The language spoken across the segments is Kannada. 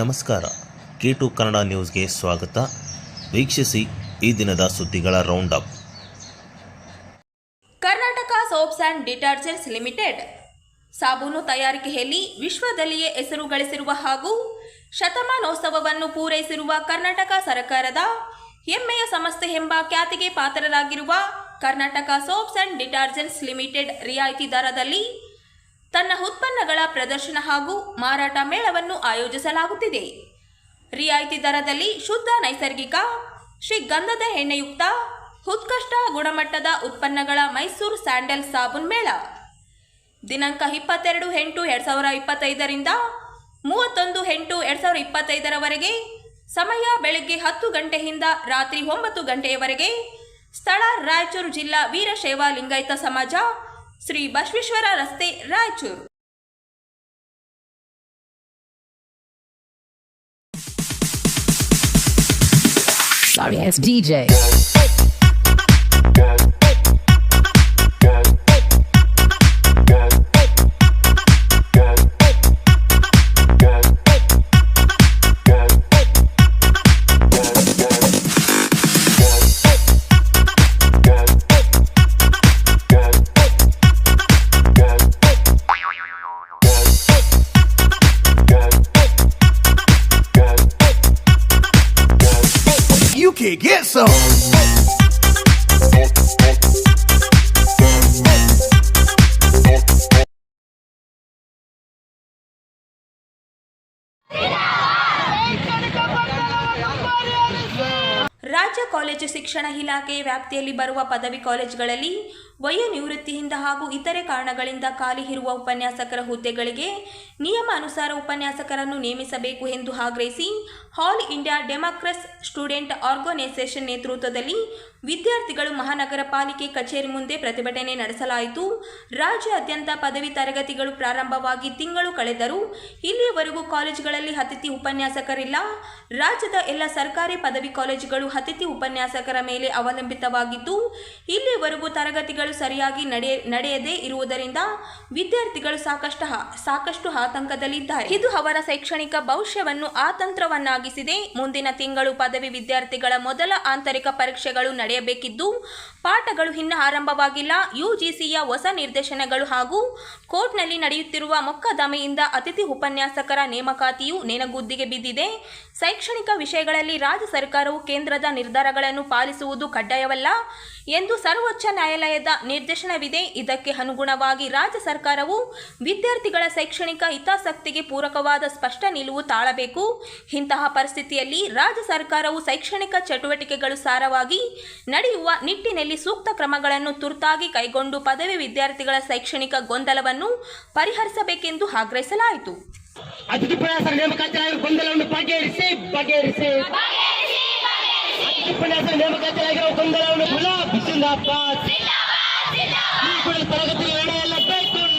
ನಮಸ್ಕಾರ. ಕೆ ಟು ಕನ್ನಡ ನ್ಯೂಸ್ಗೆ ಸ್ವಾಗತ. ವೀಕ್ಷಿಸಿ ಈ ದಿನದ ಸುದ್ದಿಗಳ round up Karnataka Soaps and Detergents Limited. ಸಾಬೂನು ತಯಾರಿಕೆಯಲ್ಲಿ ವಿಶ್ವದಲ್ಲಿಯೇ ಹೆಸರು ಗಳಿಸಿರುವ ಹಾಗೂ ಶತಮಾನೋತ್ಸವವನ್ನು ಪೂರೈಸಿರುವ ಕರ್ನಾಟಕ ಸರ್ಕಾರದ ಹೆಮ್ಮೆಯ ಸಂಸ್ಥೆ ಎಂಬ ಖ್ಯಾತಿಗೆ ಪಾತ್ರರಾಗಿರುವ Karnataka Soaps and Detergents Limited ರಿಯಾಯಿತಿ ದರದಲ್ಲಿ ತನ್ನ ಉತ್ಪನ್ನಗಳ ಪ್ರದರ್ಶನ ಹಾಗೂ ಮಾರಾಟ ಮೇಳವನ್ನು ಆಯೋಜಿಸಲಾಗುತ್ತಿದೆ. ರಿಯಾಯಿತಿ ದರದಲ್ಲಿ ಶುದ್ಧ, ನೈಸರ್ಗಿಕ ಶ್ರೀಗಂಧದ ಎಣ್ಣೆಯುಕ್ತ, ಉತ್ಕೃಷ್ಟ ಗುಣಮಟ್ಟದ ಉತ್ಪನ್ನಗಳ ಮೈಸೂರು ಸ್ಯಾಂಡಲ್ ಸಾಬೂನ್ ಮೇಳ. ದಿನಾಂಕ ಇಪ್ಪತ್ತೆರಡು ಎಂಟು ಎರಡು ಸಾವಿರ ಇಪ್ಪತ್ತೈದರಿಂದ ಮೂವತ್ತೊಂದು ಎಂಟು ಎರಡು ಸಾವಿರ ಇಪ್ಪತ್ತೈದರವರೆಗೆ, ಸಮಯ ಬೆಳಗ್ಗೆ ಹತ್ತು ಗಂಟೆಯಿಂದ ರಾತ್ರಿ ಒಂಬತ್ತು ಗಂಟೆಯವರೆಗೆ ಸ್ಥಳ ರಾಯಚೂರು ಜಿಲ್ಲಾ ವೀರಶೈವ ಲಿಂಗಾಯತ ಸಮಾಜ ಶ್ರೀ ಬಸವೇಶ್ವರ ರಸ್ತೆ ರಾಯಚೂರು Sorry, it's DJ. ರಾಜ್ಯ ಕಾಲೇಜು ಶಿಕ್ಷಣ ಇಲಾಖೆ ವ್ಯಾಪ್ತಿಯಲ್ಲಿ ಬರುವ ಪದವಿ ಕಾಲೇಜುಗಳಲ್ಲಿ ವಯೋ ನಿವೃತ್ತಿಯಿಂದ ಹಾಗೂ ಇತರೆ ಕಾರಣಗಳಿಂದ ಖಾಲಿ ಇರುವ ಉಪನ್ಯಾಸಕರ ಹುದ್ದೆಗಳಿಗೆ ನಿಯಮ ಅನುಸಾರ ಉಪನ್ಯಾಸಕರನ್ನು ನೇಮಿಸಬೇಕು ಎಂದು ಆಗ್ರಹಿಸಿ All India Democratic Student Organisation ನೇತೃತ್ವದಲ್ಲಿ ವಿದ್ಯಾರ್ಥಿಗಳು ಮಹಾನಗರ ಪಾಲಿಕೆ ಕಚೇರಿ ಮುಂದೆ ಪ್ರತಿಭಟನೆ ನಡೆಸಲಾಯಿತು. ರಾಜ್ಯಾದ್ಯಂತ ಪದವಿ ತರಗತಿಗಳು ಪ್ರಾರಂಭವಾಗಿ ತಿಂಗಳು ಕಳೆದರೂ ಇಲ್ಲಿಯವರೆಗೂ ಕಾಲೇಜುಗಳಲ್ಲಿ ಅತಿಥಿ ಉಪನ್ಯಾಸಕರಿಲ್ಲ. ರಾಜ್ಯದ ಎಲ್ಲ ಸರ್ಕಾರಿ ಪದವಿ ಕಾಲೇಜುಗಳು ಅತಿಥಿ ಉಪನ್ಯಾಸಕರ ಮೇಲೆ ಅವಲಂಬಿತವಾಗಿದ್ದು ಇಲ್ಲಿಯವರೆಗೂ ತರಗತಿಗಳು ಸರಿಯಾಗಿ ನಡೆ ನಡೆಯದೇ ಇರುವುದರಿಂದ ವಿದ್ಯಾರ್ಥಿಗಳು ಸಾಕಷ್ಟು ಸಾಕಷ್ಟು ಆತಂಕದಲ್ಲಿದ್ದಾರೆ. ಇದು ಅವರ ಶೈಕ್ಷಣಿಕ ಭವಿಷ್ಯವನ್ನು ಆತಂತ್ರವನ್ನಾಗಿಸಿದೆ. ಮುಂದಿನ ತಿಂಗಳು ಪದವಿ ವಿದ್ಯಾರ್ಥಿಗಳ ಮೊದಲ ಆಂತರಿಕ ಪರೀಕ್ಷೆಗಳು ನಡೆಯಬೇಕಿದ್ದು ಪಾಠಗಳು ಇನ್ನು ಆರಂಭವಾಗಿಲ್ಲ. ಯುಜಿಸಿಯ ಹೊಸ ನಿರ್ದೇಶನಗಳು ಹಾಗೂ ಕೋರ್ಟ್ನಲ್ಲಿ ನಡೆಯುತ್ತಿರುವ ಮೊಕ್ಕದಮೆಯಿಂದ ಅತಿಥಿ ಉಪನ್ಯಾಸಕರ ನೇಮಕಾತಿಯು ನೆನಗುದ್ದಿಗೆ ಬಿದ್ದಿದೆ. ಶೈಕ್ಷಣಿಕ ವಿಷಯಗಳಲ್ಲಿ ರಾಜ್ಯ ಸರ್ಕಾರವು ಕೇಂದ್ರದ ನಿರ್ಧಾರಗಳನ್ನು ಪಾಲಿಸುವುದು ಕಡ್ಡಾಯವಲ್ಲ ಎಂದು ಸರ್ವೋಚ್ಚ ನ್ಯಾಯಾಲಯದ ನಿರ್ದೇಶನವಿದೆ. ಇದಕ್ಕೆ ಅನುಗುಣವಾಗಿ ರಾಜ್ಯ ಸರ್ಕಾರವು ವಿದ್ಯಾರ್ಥಿಗಳ ಶೈಕ್ಷಣಿಕ ಹಿತಾಸಕ್ತಿಗೆ ಪೂರಕವಾದ ಸ್ಪಷ್ಟ ನಿಲುವು ತಾಳಬೇಕು. ಇಂತಹ ಪರಿಸ್ಥಿತಿಯಲ್ಲಿ ರಾಜ್ಯ ಸರ್ಕಾರವು ಶೈಕ್ಷಣಿಕ ಚಟುವಟಿಕೆಗಳು ಸಾರವಾಗಿ ನಡೆಯುವ ನಿಟ್ಟಿನಲ್ಲಿ ಸೂಕ್ತ ಕ್ರಮಗಳನ್ನು ತುರ್ತಾಗಿ ಕೈಗೊಂಡು ಪದವಿ ವಿದ್ಯಾರ್ಥಿಗಳ ಶೈಕ್ಷಣಿಕ ಗೊಂದಲವನ್ನು ಪರಿಹರಿಸಬೇಕೆಂದು ಆಗ್ರಹಿಸಲಾಯಿತು.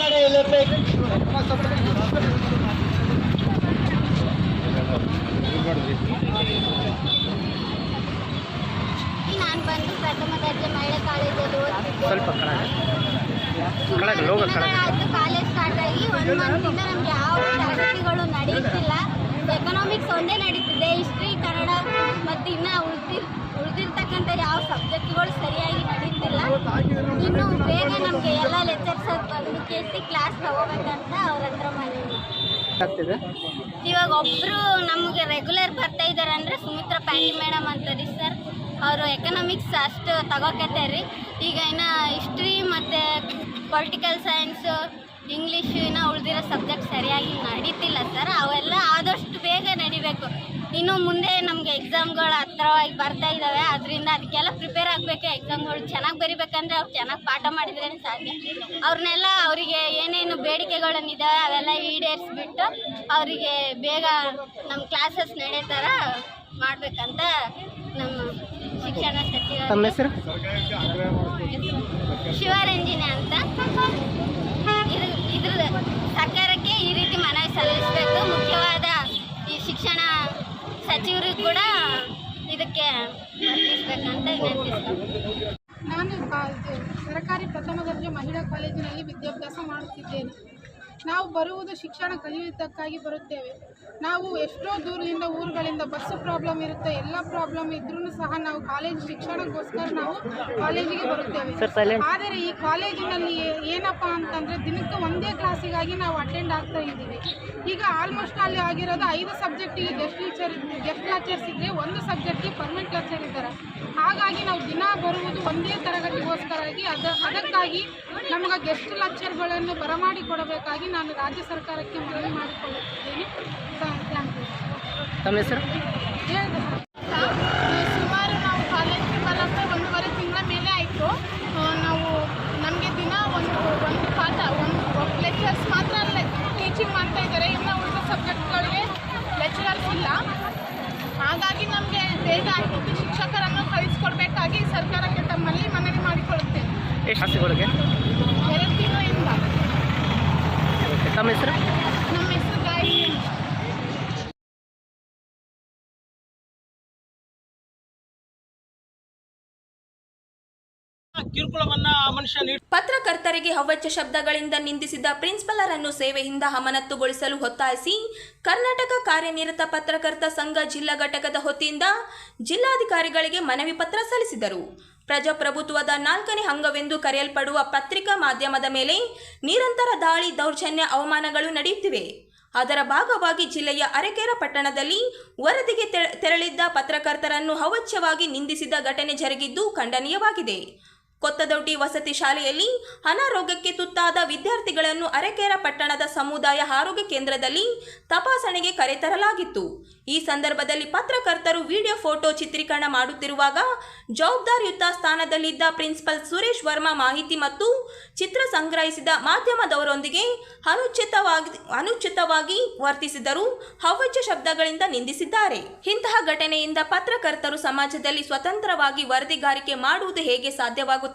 ನಡೆಯಲೇಬೇಕು ನಾನು ಬಂದು ಪ್ರಥಮ ದರ್ಜೆ ಮಹಿಳಾ ಕಾಲೇಜಲ್ಲಿ ಓದ್ತಿದ್ದೆ. ಆಯ್ತು ಕಾಲೇಜ್ ಸ್ಟಾರ್ಟ್ ಆಗಿ. ಒಂದು ಮಂತಿಂದ ನಮ್ಗೆ ಯಾವ ತರಗತಿಗಳು ನಡೆಯುತ್ತಿಲ್ಲ ಎಕನಾಮಿಕ್ಸ್ ಒಂದೇ ನಡೀತಿದೆ. ಹಿಸ್ಟ್ರಿ ಕನ್ನಡ ಮತ್ತು ಇನ್ನು ಉಳಿದಿ ಉಳಿದಿರ್ತಕ್ಕಂಥ ಯಾವ ಸಬ್ಜೆಕ್ಟ್ಗಳು ಸರಿಯಾಗಿ ನಡೀತಿಲ್ಲ. ಇನ್ನು ಬೇಗ ನಮಗೆ ಎಲ್ಲ ಲೆಕ್ಚರ್ಸ್ ಬಂದು ಕೇಸಿ ಕ್ಲಾಸ್ ತಗೋಬೇಕಂತ ಅವ್ರ ಹತ್ರ ಮಾಡಿದ್ವಿ ಇವಾಗ ಒಬ್ರು ನಮಗೆ ರೆಗ್ಯುಲರ್ ಬರ್ತಾ ಇದ್ದಾರೆ ಅಂದ್ರೆ ಸುಮಿತ್ರಾ ಪ್ಯಾಂಡಿ ಮೇಡಮ್ ಅಂತಾರೆ ಸರ್. ಅವರು ಎಕನಾಮಿಕ್ಸ್ ಅಷ್ಟು ರೀ. ಈಗ ಇನ್ನು ಹಿಸ್ಟ್ರಿ ಮತ್ತು ಪೊಲಿಟಿಕಲ್ ಸೈನ್ಸು ಇಂಗ್ಲೀಷು ಇನ್ನು ಉಳಿದಿರೋ ಸಬ್ಜೆಕ್ಟ್ ಸರಿಯಾಗಿ ನಡೀತಿಲ್ಲ ಸರ್ ಅವೆಲ್ಲ ಆದಷ್ಟು ಬೇಗ ನಡಿಬೇಕು. ಇನ್ನು ಮುಂದೆ ನಮಗೆ ಎಕ್ಸಾಮ್ಗಳು ಹತ್ರವಾಗಿ ಬರ್ತಾ ಇದ್ದಾವೆ ಅದರಿಂದ ಅದಕ್ಕೆಲ್ಲ ಪ್ರಿಪೇರ್ ಆಗಬೇಕು. ಎಕ್ಸಾಮ್ಗಳು ಚೆನ್ನಾಗಿ ಬರಿಬೇಕಂದ್ರೆ ಅವ್ರು ಚೆನ್ನಾಗಿ ಪಾಠ ಮಾಡಿದ್ರೇ ಸಾಧ್ಯ. ಅವ್ರನ್ನೆಲ್ಲ ಅವರಿಗೆ ಏನೇನು ಬೇಡಿಕೆಗಳನ್ನಿದ್ದಾವೆ ಅವೆಲ್ಲ ಈಡೇರಿಸ್ಬಿಟ್ಟು ಅವರಿಗೆ ಬೇಗ ನಮ್ಮ ಕ್ಲಾಸಸ್ ನಡೆಯೋ ಥರ ಮಾಡಬೇಕಂತ ನಮ್ಮ ಶಿಕ್ಷಣ ಸಚಿವ ತಮ್ಮ ಹೆಸರು? ಶಿವರಂಜಿನಿ ಅಂತ. ಇದು ಇದ್ರ ಸರ್ಕಾರಕ್ಕೆ ಈ ರೀತಿ ಮನವಿ ಸಲ್ಲಿಸಬೇಕು. ಮುಖ್ಯವಾದ ಈ ಶಿಕ್ಷಣ ಸಚಿವರು ಕೂಡ ಇದಕ್ಕೆ ವರ್ತಿಸ್ಬೇಕಂತ ವಿನಂತಿಸ್ತೀನಿ. ನಾನು ಸರ್ಕಾರಿ ಪ್ರಥಮ ದರ್ಜೆ ಮಹಿಳಾ ಕಾಲೇಜಿನಲ್ಲಿ ವಿದ್ಯಾಭ್ಯಾಸ ಮಾಡುತ್ತಿದ್ದೇನೆ. ನಾವು ಬರುವುದು ಶಿಕ್ಷಣ ಕಲಿಯುವುದಕ್ಕಾಗಿ ಬರುತ್ತೇವೆ. ನಾವು ಎಷ್ಟೋ ದೂರದಿಂದ ಊರುಗಳಿಂದ ಬಸ್ ಪ್ರಾಬ್ಲಮ್ ಇರುತ್ತೆ ಎಲ್ಲ ಪ್ರಾಬ್ಲಮ್ ಇದ್ರೂ ಸಹ ನಾವು ಕಾಲೇಜ್ ಶಿಕ್ಷಣಕ್ಕೋಸ್ಕರ ನಾವು ಕಾಲೇಜಿಗೆ ಬರುತ್ತೇವೆ. ಆದರೆ ಈ ಕಾಲೇಜಿನಲ್ಲಿ ಏನಪ್ಪ ಅಂತಂದರೆ ದಿನಕ್ಕೆ ಒಂದೇ ಕ್ಲಾಸಿಗಾಗಿ ನಾವು ಅಟೆಂಡ್ ಆಗ್ತಾ ಇದ್ದೀವಿ. ಈಗ ಆಲ್ಮೋಸ್ಟ್ ಅಲ್ಲಿ ಆಗಿರೋದು ಐದು ಸಬ್ಜೆಕ್ಟಿಗೆ ಗೆಸ್ಟ್ ಟೀಚರ್ ಗೆಸ್ಟ್ ಲೆಕ್ಚರ್ಸ್ ಇದ್ರೆ ಒಂದು ಸಬ್ಜೆಕ್ಟಿಗೆ ಪರ್ಮನೆಂಟ್ ಲೆಕ್ಚರ್ ಇದ್ದಾರೆ. ಹಾಗಾಗಿ ನಾವು ದಿನ ಬರುವುದು ಒಂದೇ ತರಗತಿಗೋಸ್ಕರವಾಗಿ ಅದ ಅದಕ್ಕಾಗಿ ನಮಗೆ ಗೆಸ್ಟ್ ಲೆಕ್ಚರ್ಗಳನ್ನು ಬರಮಾಡಿ ಕೊಡಬೇಕಾಗಿ ನಾನು ರಾಜ್ಯ ಸರ್ಕಾರಕ್ಕೆ ಮನವಿ ಮಾಡಿಕೊಳ್ಳುತ್ತಿದ್ದೇನೆ ಥ್ಯಾಂಕ್ ಯು ತಮ್ಮ ಹೆಸರು? ಸುಮಾರು ನಾವು ಕಾಲೇಜಿಗೆ ಬರೋಕ್ಕೆ ಒಂದೂವರೆ ತಿಂಗಳ ಮೇಲೆ ಆಯಿತು ನಾವು ನಮಗೆ ದಿನ ಒಂದು ಒಂದು ಪಾಠ ಒಂದು ಲೆಕ್ಚರ್ಸ್ ಮಾತ್ರ ಟೀಚಿಂಗ್ ಮಾಡ್ತಾ ಇದ್ದಾರೆ ಇನ್ನು ಉಳಿದ ಸಬ್ಜೆಕ್ಟ್ಗಳಿಗೆ ಲೆಕ್ಚರರ್ಸ್ ಇಲ್ಲ ಹಾಗಾಗಿ ನಮಗೆ ಬೇಗ ಆಗಿ ಶಿಕ್ಷಕರನ್ನು ಕಳಿಸ್ಕೊಡ್ಬೇಕಾಗಿ ಸರ್ಕಾರಕ್ಕೆ ತಮ್ಮಲ್ಲಿ ಮನವಿ ಮಾಡಿಕೊಳ್ಳುತ್ತೇನೆ ಎಷ್ಟು ಆಸೆಗಳಿಗೆ ಎರಡು ತಿಂಗಳಿಂದ ತಮ್ಮ ಹೆಸರು ನಮ್ಮ ಹೆಸರು ಗಾಯತ್ರಿ ಅಂತ. ಪತ್ರಕರ್ತರಿಗೆ ಹವ್ಯಚ್ಚ ಶಬ್ದಗಳಿಂದ ನಿಂದಿಸಿದ ಪ್ರಿನ್ಸಿಪಲರನ್ನು ಸೇವೆಯಿಂದ ಅಮನತ್ತುಗೊಳಿಸಲು ಒತ್ತಾಯಿಸಿ ಕರ್ನಾಟಕ ಕಾರ್ಯನಿರತ ಪತ್ರಕರ್ತ ಸಂಘ ಜಿಲ್ಲಾ ಘಟಕದ ಹೊತ್ತಿಯಿಂದ ಜಿಲ್ಲಾಧಿಕಾರಿಗಳಿಗೆ ಮನವಿ ಪತ್ರ ಸಲ್ಲಿಸಿದರು. ಪ್ರಜಾಪ್ರಭುತ್ವದ ನಾಲ್ಕನೇ ಅಂಗವೆಂದು ಕರೆಯಲ್ಪಡುವ ಪತ್ರಿಕಾ ಮಾಧ್ಯಮದ ಮೇಲೆ ನಿರಂತರ ದಾಳಿ, ದೌರ್ಜನ್ಯ, ಅವಮಾನಗಳು ನಡೆಯುತ್ತಿವೆ. ಅದರ ಭಾಗವಾಗಿ ಜಿಲ್ಲೆಯ ಅರೆಕೆರೆ ಪಟ್ಟಣದಲ್ಲಿ ವರದಿಗೆ ತೆರ- ತೆರಳಿದ್ದ ಪತ್ರಕರ್ತರನ್ನು ಅವಚ್ಯವಾಗಿ ನಿಂದಿಸಿದ ಘಟನೆ ಜರುಗಿದ್ದು ಖಂಡನೀಯವಾಗಿದೆ. ಕೊತ್ತದೊಡ್ಡಿ ವಸತಿ ಶಾಲೆಯಲ್ಲಿ ಅನಾರೋಗ್ಯಕ್ಕೆ ತುತ್ತಾದ ವಿದ್ಯಾರ್ಥಿಗಳನ್ನು ಅರೆಕೇರ ಪಟ್ಟಣದ ಸಮುದಾಯ ಆರೋಗ್ಯ ಕೇಂದ್ರದಲ್ಲಿ ತಪಾಸಣೆಗೆ ಕರೆತರಲಾಗಿತ್ತು ಈ ಸಂದರ್ಭದಲ್ಲಿ ಪತ್ರಕರ್ತರು ವಿಡಿಯೋ ಫೋಟೋ ಚಿತ್ರೀಕರಣ ಮಾಡುತ್ತಿರುವಾಗ ಜವಾಬ್ದಾರಿಯುತ ಸ್ಥಾನದಲ್ಲಿದ್ದ ಪ್ರಿನ್ಸಿಪಲ್ ಸುರೇಶ್ ವರ್ಮಾ ಮಾಹಿತಿ ಮತ್ತು ಚಿತ್ರ ಸಂಗ್ರಹಿಸಿದ ಮಾಧ್ಯಮದವರೊಂದಿಗೆ ಅನುಚಿತವಾಗಿ ಅನುಚಿತವಾಗಿ ವರ್ತಿಸಿದರು ಹವಚ್ಚ ಶಬ್ದಗಳಿಂದ ನಿಂದಿಸಿದ್ದಾರೆ. ಇಂತಹ ಘಟನೆಯಿಂದ ಪತ್ರಕರ್ತರು ಸಮಾಜದಲ್ಲಿ ಸ್ವತಂತ್ರವಾಗಿ ವರದಿಗಾರಿಕೆ ಮಾಡುವುದು ಹೇಗೆ ಸಾಧ್ಯವಾಗುತ್ತದೆ?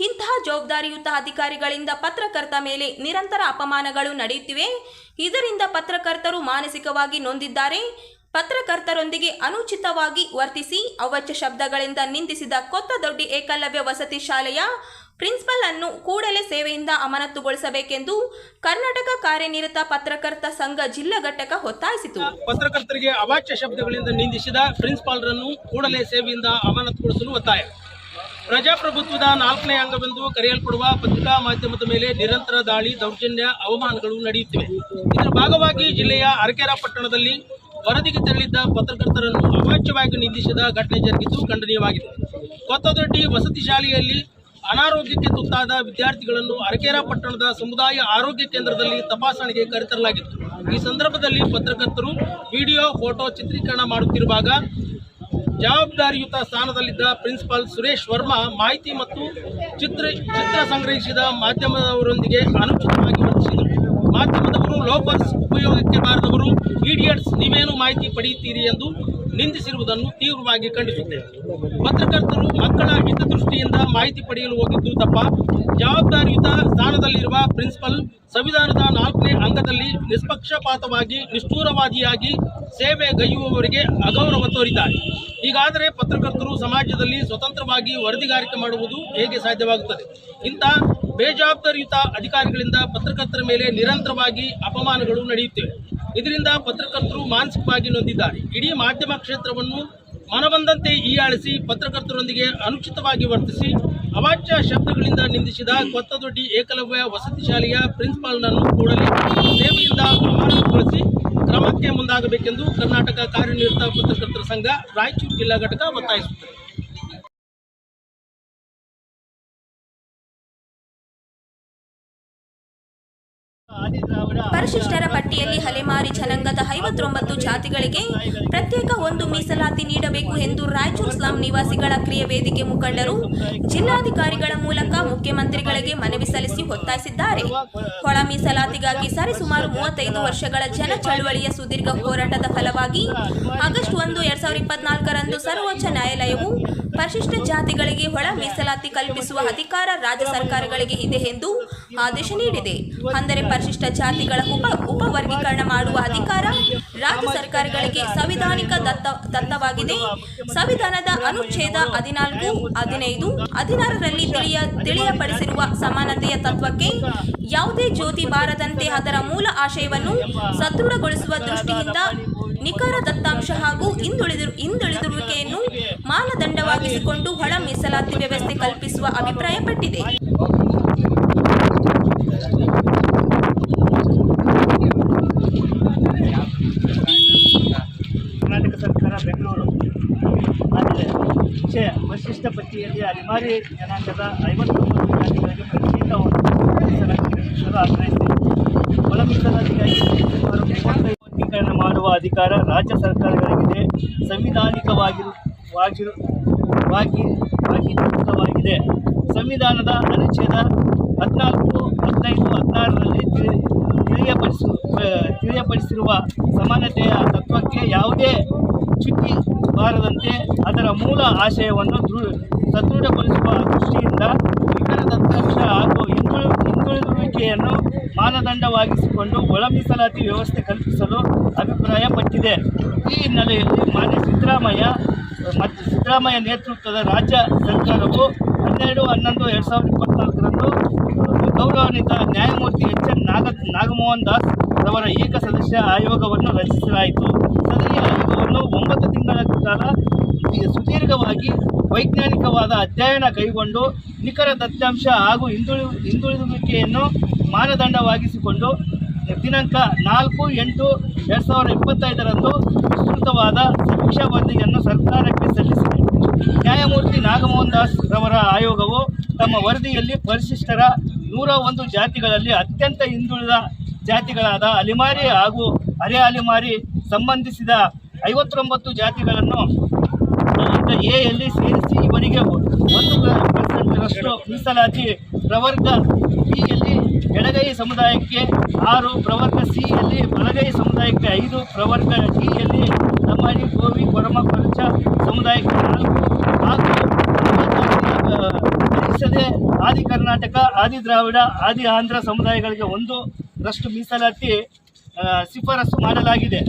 ಇಂತಹ ಜವಾಬ್ದಾರಿಯುತ ಅಧಿಕಾರಿಗಳಿಂದ ಪತ್ರಕರ್ತ ಮೇಲೆ ನಿರಂತರ ಅಪಮಾನಗಳು ನಡೆಯುತ್ತಿವೆ. ಇದರಿಂದ ಪತ್ರಕರ್ತರು ಮಾನಸಿಕವಾಗಿ ನೊಂದಿದ್ದಾರೆ. ಪತ್ರಕರ್ತರೊಂದಿಗೆ ಅನುಚಿತವಾಗಿ ವರ್ತಿಸಿ ಅವಚ್ಚ ಶಬ್ದಗಳಿಂದ ನಿಂದಿಸಿದ ಕೊತ್ತದೊಡ್ಡಿ ಏಕಲವ್ಯ ವಸತಿ ಶಾಲೆಯ ಪ್ರಿನ್ಸಿಪಲ್ ಅನ್ನು ಕೂಡಲೇ ಸೇವೆಯಿಂದ ಅಮಾನತುಗೊಳಿಸಬೇಕೆಂದು ಕರ್ನಾಟಕ ಕಾರ್ಯನಿರತ ಪತ್ರಕರ್ತ ಸಂಘ ಜಿಲ್ಲಾ ಘಟಕ ಒತ್ತಾಯಿಸಿತು. ಪತ್ರಕರ್ತರಿಗೆ ಅವಾಚ್ಯ ಶಬ್ದಗಳಿಂದ ನಿಂದಿಸಿದ ಪ್ರಿನ್ಸಿಪಾಲ್ರನ್ನು ಕೂಡಲೇ ಸೇವೆಯಿಂದ ಅಮಾನತುಗೊಳಿಸಲು ಒತ್ತಾಯ. ಪ್ರಜಾಪ್ರಭುತ್ವದ ನಾಲ್ಕನೇ ಅಂಗವೆಂದು ಕರೆಯಲ್ಪಡುವ ಪತ್ರಿಕಾ ಮಾಧ್ಯಮದ ಮೇಲೆ ನಿರಂತರ ದಾಳಿ, ದೌರ್ಜನ್ಯ, ಅವಮಾನಗಳು ನಡೆಯುತ್ತಿವೆ. ಇದರ ಭಾಗವಾಗಿ ಜಿಲ್ಲೆಯ ಅರಕೆರ ಪಟ್ಟಣದಲ್ಲಿ ವರದಿಗೆ ತೆರಳಿದ್ದ ಪತ್ರಕರ್ತರನ್ನು ಅವಾಚ್ಯವಾಗಿ ನಿಂದಿಸಿದ ಘಟನೆ ಜರುಗಿದ್ದು ಖಂಡನೀಯವಾಗಿದೆ. ಕೊತ್ತದೊಡ್ಡಿ ವಸತಿ ಶಾಲೆಯಲ್ಲಿ ಅನಾರೋಗ್ಯಕ್ಕೆ ತುತ್ತಾದ ವಿದ್ಯಾರ್ಥಿಗಳನ್ನು ಅರಕೇರ ಪಟ್ಟಣದ ಸಮುದಾಯ ಆರೋಗ್ಯ ಕೇಂದ್ರದಲ್ಲಿ ತಪಾಸಣೆಗೆ ಕರೆತರಲಾಗಿತ್ತು. ಈ ಸಂದರ್ಭದಲ್ಲಿ ಪತ್ರಕರ್ತರು ವಿಡಿಯೋ, ಫೋಟೋ ಚಿತ್ರೀಕರಣ ಮಾಡುತ್ತಿರುವಾಗ ಜವಾಬ್ದಾರಿಯುತ ಸ್ಥಾನದಲ್ಲಿದ್ದ ಪ್ರಿನ್ಸಿಪಾಲ್ ಸುರೇಶ್ ವರ್ಮಾ ಮಾಹಿತಿ ಮತ್ತು ಚಿತ್ರ ಚಿತ್ರ ಸಂಗ್ರಹಿಸಿದ ಮಾಧ್ಯಮದವರೊಂದಿಗೆ ಅನುಚಿತವಾಗಿ ವರ್ತಿಸಿದರು. ಮಾಧ್ಯಮದವರು ಲೋಪರ್ಸ್ ಉಪಯೋಗಕ್ಕೆ ಬಾರದವರು ಇಡಿಯಟ್ಸ್ ನೀವೇನು ಮಾಹಿತಿ ಪಡೆಯುತ್ತೀರಿ ಎಂದು ನಿಂದಿಸಿರುವುದನ್ನು ತೀವ್ರವಾಗಿ ಖಂಡಿಸುತ್ತೇವೆ. ಪತ್ರಕರ್ತರು ಮಕ್ಕಳ ಹಿತದೃಷ್ಟಿಯಿಂದ ಮಾಹಿತಿ ಪಡೆಯಲು ಹೋಗಿದ್ದು ತಪ್ಪ. ಜವಾಬ್ದಾರಿಯುತ ಸ್ಥಾನದಲ್ಲಿರುವ ಪ್ರಿನ್ಸಿಪಲ್ ಸಂವಿಧಾನದ ನಾಲ್ಕನೇ ಅಂಗದಲ್ಲಿ ನಿಷ್ಪಕ್ಷಪಾತವಾಗಿ, ನಿಷ್ಠೂರವಾದಿಯಾಗಿ ಸೇವೆಗೈಯುವವರಿಗೆ ಅಗೌರವ ತೋರಿದ್ದಾರೆ. ಹೀಗಾದರೆ ಪತ್ರಕರ್ತರು ಸಮಾಜದಲ್ಲಿ ಸ್ವತಂತ್ರವಾಗಿ ವರದಿಗಾರಿಕೆ ಮಾಡುವುದು ಹೇಗೆ ಸಾಧ್ಯವಾಗುತ್ತದೆ? ಇಂಥ ಬೇಜವಾಬ್ದಾರಿಯುತ ಅಧಿಕಾರಿಗಳಿಂದ ಪತ್ರಕರ್ತರ ಮೇಲೆ ನಿರಂತರವಾಗಿ ಅಪಮಾನಗಳು ನಡೆಯುತ್ತಿವೆ. ಇದರಿಂದ ಪತ್ರಕರ್ತರು ಮಾನಸಿಕವಾಗಿ ನೊಂದಿದ್ದಾರೆ. ಇಡೀ ಮಾಧ್ಯಮ ಕ್ಷೇತ್ರವನ್ನು ಮನಬಂದಂತೆ ಹೀಯಾಳಿಸಿ ಪತ್ರಕರ್ತರೊಂದಿಗೆ ಅನುಚಿತವಾಗಿ ವರ್ತಿಸಿ ಅವಾಚ್ಯ ಶಬ್ದಗಳಿಂದ ನಿಂದಿಸಿದ ಕೊತ್ತದೊಡ್ಡಿ ಏಕಲವ್ಯ ವಸತಿ ಶಾಲೆಯ ಪ್ರಿನ್ಸಿಪಾಲ್ನನ್ನು ಕೂಡಲೇ ಸೇವೆಯಿಂದ ಅಮಾನತುಗೊಳಿಸಿ ಕ್ರಮಕ್ಕೆ ಮುಂದಾಗಬೇಕೆಂದು ಕರ್ನಾಟಕ ಕಾರ್ಯನಿರತ ಪತ್ರಕರ್ತರ ಸಂಘ ರಾಯಚೂರು ಜಿಲ್ಲಾ ಘಟಕ ಒತ್ತಾಯಿಸುತ್ತದೆ. ಪರಿಶಿಷ್ಟರ ಪಟ್ಟಿಯಲ್ಲಿ ಹಲೆಮಾರಿ ಜನಾಂಗದ ಐವತ್ತೊಂಬತ್ತು ಜಾತಿಗಳಿಗೆ ಪ್ರತ್ಯೇಕ ಒಂದು ಮೀಸಲಾತಿ ನೀಡಬೇಕು ಎಂದು ರಾಯಚೂರು ಸ್ಲಾಂ ನಿವಾಸಿಗಳ ಕ್ರಿಯೆ ವೇದಿಕೆ ಮುಖಂಡರು ಜಿಲ್ಲಾಧಿಕಾರಿಗಳ ಮೂಲಕ ಮುಖ್ಯಮಂತ್ರಿಗಳಿಗೆ ಮನವಿ ಸಲ್ಲಿಸಿ ಒತ್ತಾಯಿಸಿದ್ದಾರೆ. ಒಳ ಮೀಸಲಾತಿಗಾಗಿ ಸರಿಸುಮಾರು ಮೂವತ್ತೈದು ವರ್ಷಗಳ ಜನ ಚಳವಳಿಯ ಸುದೀರ್ಘ ಹೋರಾಟದ ಫಲವಾಗಿ ಆಗಸ್ಟ್ ಒಂದು ಎರಡ್ ಸಾವಿರದ ಇಪ್ಪತ್ನಾಲ್ಕರಂದು ಸರ್ವೋಚ್ಚ ನ್ಯಾಯಾಲಯವು ಪರಿಶಿಷ್ಟ ಜಾತಿಗಳಿಗೆ ಒಳ ಮೀಸಲಾತಿ ಕಲ್ಪಿಸುವ ಅಧಿಕಾರ ರಾಜ್ಯ ಸರ್ಕಾರಗಳಿಗೆ ಇದೆ ಎಂದು ಆದೇಶ ನೀಡಿದೆ. ಅಂದರೆ ಪರಿಶಿಷ್ಟ ಜಾತಿಗಳ ಉಪ ಉಪವರ್ಗೀಕರಣ ಮಾಡುವ ಅಧಿಕಾರ ರಾಜ್ಯ ಸರ್ಕಾರಗಳಿಗೆ ಸಂವಿಧಾನಿಕ ದತ್ತ ದತ್ತವಾಗಿದೆ. ಸಂವಿಧಾನದ ಅನುಚ್ಛೇದ ಹದಿನಾಲ್ಕು, ಹದಿನೈದು, ಹದಿನಾರರಲ್ಲಿ ತಿಳಿಯ ತಿಳಿಯಪಡಿಸಿರುವ ಸಮಾನತೆಯ ತತ್ವಕ್ಕೆ ಯಾವುದೇ ಜ್ಯೋತಿ ಬಾರದಂತೆ ಅದರ ಮೂಲ ಆಶಯವನ್ನು ಸದೃಢಗೊಳಿಸುವ ದೃಷ್ಟಿಯಿಂದ ನಿಖರ ದತ್ತಾಂಶ ಹಾಗೂ ಹಿಂದುಳಿದಿರು ಹಿಂದುಳಿದಿರುವಿಕೆಯನ್ನು ಮಾನದಂಡವಾಗಿಸಿಕೊಂಡು ಒಳ ಮೀಸಲಾತಿ ವ್ಯವಸ್ಥೆ ಕಲ್ಪಿಸುವ ಅಭಿಪ್ರಾಯಪಟ್ಟಿದೆ ಕರ್ನಾಟಕ ಸರ್ಕಾರ ಬೆಂಗಳೂರು. ವರಿಷ್ಠ ಪಟ್ಟಿಯಲ್ಲಿ ಜನಾಂಗದ ಐವತ್ತೊಂಬತ್ತು ಜಾತಿಗಳಿಗೆ ಪ್ರತ್ಯೇಕವನ್ನು ಮೀಸಲಾತಿಗೊಳಿಸಲು ಆಗ್ರಹಿಸಿದೆ ಒಳ ಮೀಸಲಾತಿಗಾಗಿ ಸುಮಾರು ಮೂವತ್ತೈದು ವರ್ಗೀಕರಣ ಮಾಡುವ ಅಧಿಕಾರ ರಾಜ್ಯ ಸರ್ಕಾರಗಳಿಗಿದೆ. ಸಂವಿಧಾನಿಕವಾಗಿರು ಸಂವಿಧಾನದ ಅನುಚ್ಛೇದ ಹದಿನಾಲ್ಕು, ಹದಿನೈದು, ಹದಿನಾರರಲ್ಲಿ ತಿಳಿ ತಿಳಿಯಪಡಿಸು ತಿಳಿಯಪಡಿಸಿರುವ ಸಮಾನತೆಯ ತತ್ವಕ್ಕೆ ಯಾವುದೇ ಚ್ಯುತಿ ಬಾರದಂತೆ ಅದರ ಮೂಲ ಆಶಯವನ್ನು ದೃಢ ಸದೃಢಗೊಳಿಸುವ ದೃಷ್ಟಿಯಿಂದ ಇತರ ದತ್ತಾಂಶ ಹಾಗೂ ಹಿಂದುಳಿ ಹಿಂದುಳಿದುವಿಕೆಯನ್ನು ಮಾನದಂಡವಾಗಿಸಿಕೊಂಡು ಒಳ ಮೀಸಲಾತಿ ವ್ಯವಸ್ಥೆ ಕಲ್ಪಿಸಲು ಅಭಿಪ್ರಾಯಪಟ್ಟಿದೆ ಈ ಹಿನ್ನೆಲೆಯಲ್ಲಿ ಮಾನ್ಯ ಸಿದ್ದರಾಮಯ್ಯ ಮತ್ತು ಸಿದ್ದರಾಮಯ್ಯ ನೇತೃತ್ವದ ರಾಜ್ಯ ಸರ್ಕಾರವು ಹನ್ನೆರಡು, ಹನ್ನೊಂದು, ಎರಡು ಸಾವಿರದ ಇಪ್ಪತ್ನಾಲ್ಕರಂದು ಗೌರವಾನ್ವಿತ ನ್ಯಾಯಮೂರ್ತಿ ಎಚ್ ಎನ್ ನಾಗ, ನಾಗಮೋಹನ್ ದಾಸ್ ಅವರ ಏಕ ಸದಸ್ಯ ಆಯೋಗವನ್ನು ರಚಿಸಲಾಯಿತು. ಸದರಿ ಆಯೋಗವನ್ನು ಒಂಬತ್ತು ತಿಂಗಳ ಕಾಲ ಸುದೀರ್ಘವಾಗಿ ವೈಜ್ಞಾನಿಕವಾದ ಅಧ್ಯಯನ ಕೈಗೊಂಡು ನಿಖರ ದತ್ತಾಂಶ ಹಾಗೂ ಹಿಂದುಳಿ ಹಿಂದುಳಿದುವಿಕೆಯನ್ನು ಮಾನದಂಡವಾಗಿಸಿಕೊಂಡು ದಿನಾಂಕ ನಾಲ್ಕು, ಎಂಟು, ಎರಡು ಸಾವಿರದ ಇಪ್ಪತ್ತೈದರಂದು ವಿಸ್ತೃತವಾದ ಸಮೀಕ್ಷಾ ವರದಿಯನ್ನು ಸರ್ಕಾರಕ್ಕೆ ಸಲ್ಲಿಸಿದೆ ನ್ಯಾಯಮೂರ್ತಿ ನಾಗಮೋಹನ್ ದಾಸ್ ರವರ ಆಯೋಗವು ತಮ್ಮ ವರದಿಯಲ್ಲಿ ಪರಿಶಿಷ್ಟರ ನೂರ ಒಂದು ಜಾತಿಗಳಲ್ಲಿ ಅತ್ಯಂತ ಹಿಂದುಳಿದ ಜಾತಿಗಳಾದ ಅಲಿಮಾರಿ ಹಾಗೂ ಅರೆ ಅಲಿಮಾರಿ ಸಂಬಂಧಿಸಿದ ಐವತ್ತೊಂಬತ್ತು ಜಾತಿಗಳನ್ನು ಎಲ್ಲಿ ಸೇರಿಸಿ ಇವರಿಗೆ ಒಂದು ಪರ್ಸೆಂಟ್ರಷ್ಟು ಮೀಸಲಾತಿ ಪ್ರವರ್ಗ ಬಿಯಲ್ಲಿ ಎಡಗೈ ಸಮುದಾಯಕ್ಕೆ ಆರು, ಪ್ರವರ್ಗ ಸಿಯಲ್ಲಿ ಬಲಗೈ ಸಮುದಾಯಕ್ಕೆ ಐದು, ಪ್ರವರ್ಗ ಡಿಯಲ್ಲಿ ಲಂಬಾಣಿ ಗೋವಿ, ಕೊರಮ, ಕೊರಚ ಸಮುದಾಯಕ್ಕೆ ನಾಲ್ಕು ಹಾಗೂ ಭರಿಸದೆ ಆದಿ ಕರ್ನಾಟಕ ಆದಿ ದ್ರಾವಿಡ ಆದಿ ಆಂಧ್ರ ಸಮುದಾಯಗಳಿಗೆ ಒಂದು ರಷ್ಟು ಮೀಸಲಾತಿ ಶಿಫಾರಸು ಮಾಡಲಾಗಿದೆ.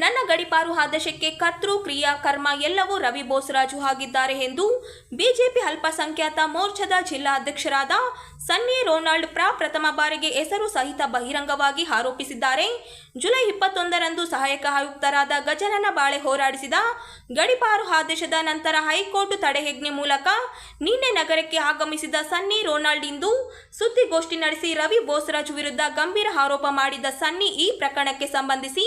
ನನ್ನ ಗಡಿಪಾರು ಆದೇಶಕ್ಕೆ ಕರ್ತೃ, ಕ್ರಿಯಾ, ಕರ್ಮ ಎಲ್ಲವೂ ರವಿ ಬೋಸರಾಜು ಆಗಿದ್ದಾರೆ ಎಂದು ಬಿಜೆಪಿ ಅಲ್ಪಸಂಖ್ಯಾತ ಮೋರ್ಚಾದ ಜಿಲ್ಲಾ ಅಧ್ಯಕ್ಷರಾದ ಸನ್ನಿ ರೊನಾಲ್ಡ್ ಪ್ರಾ ಪ್ರಥಮ ಬಾರಿಗೆ ಹೆಸರು ಸಹಿತ ಬಹಿರಂಗವಾಗಿ ಆರೋಪಿಸಿದ್ದಾರೆ. ಜುಲೈ ಇಪ್ಪತ್ತೊಂದರಂದು ಸಹಾಯಕ ಆಯುಕ್ತರಾದ ಗಜನನ ಬಾಳೆ ಹೋರಾಡಿಸಿದ ಗಡಿಪಾರು ಆದೇಶದ ನಂತರ ಹೈಕೋರ್ಟ್ ತಡೆಹೆಜ್ಞೆ ಮೂಲಕ ನಿನ್ನೆ ನಗರಕ್ಕೆ ಆಗಮಿಸಿದ ಸನ್ನಿ ರೊನಾಲ್ಡ್ ಇಂದು ಸುದ್ದಿಗೋಷ್ಠಿ ನಡೆಸಿ ರವಿ ಬೋಸರಾಜ್ ವಿರುದ್ಧ ಗಂಭೀರ ಆರೋಪ ಮಾಡಿದ ಸನ್ನಿ ಈ ಪ್ರಕರಣಕ್ಕೆ ಸಂಬಂಧಿಸಿ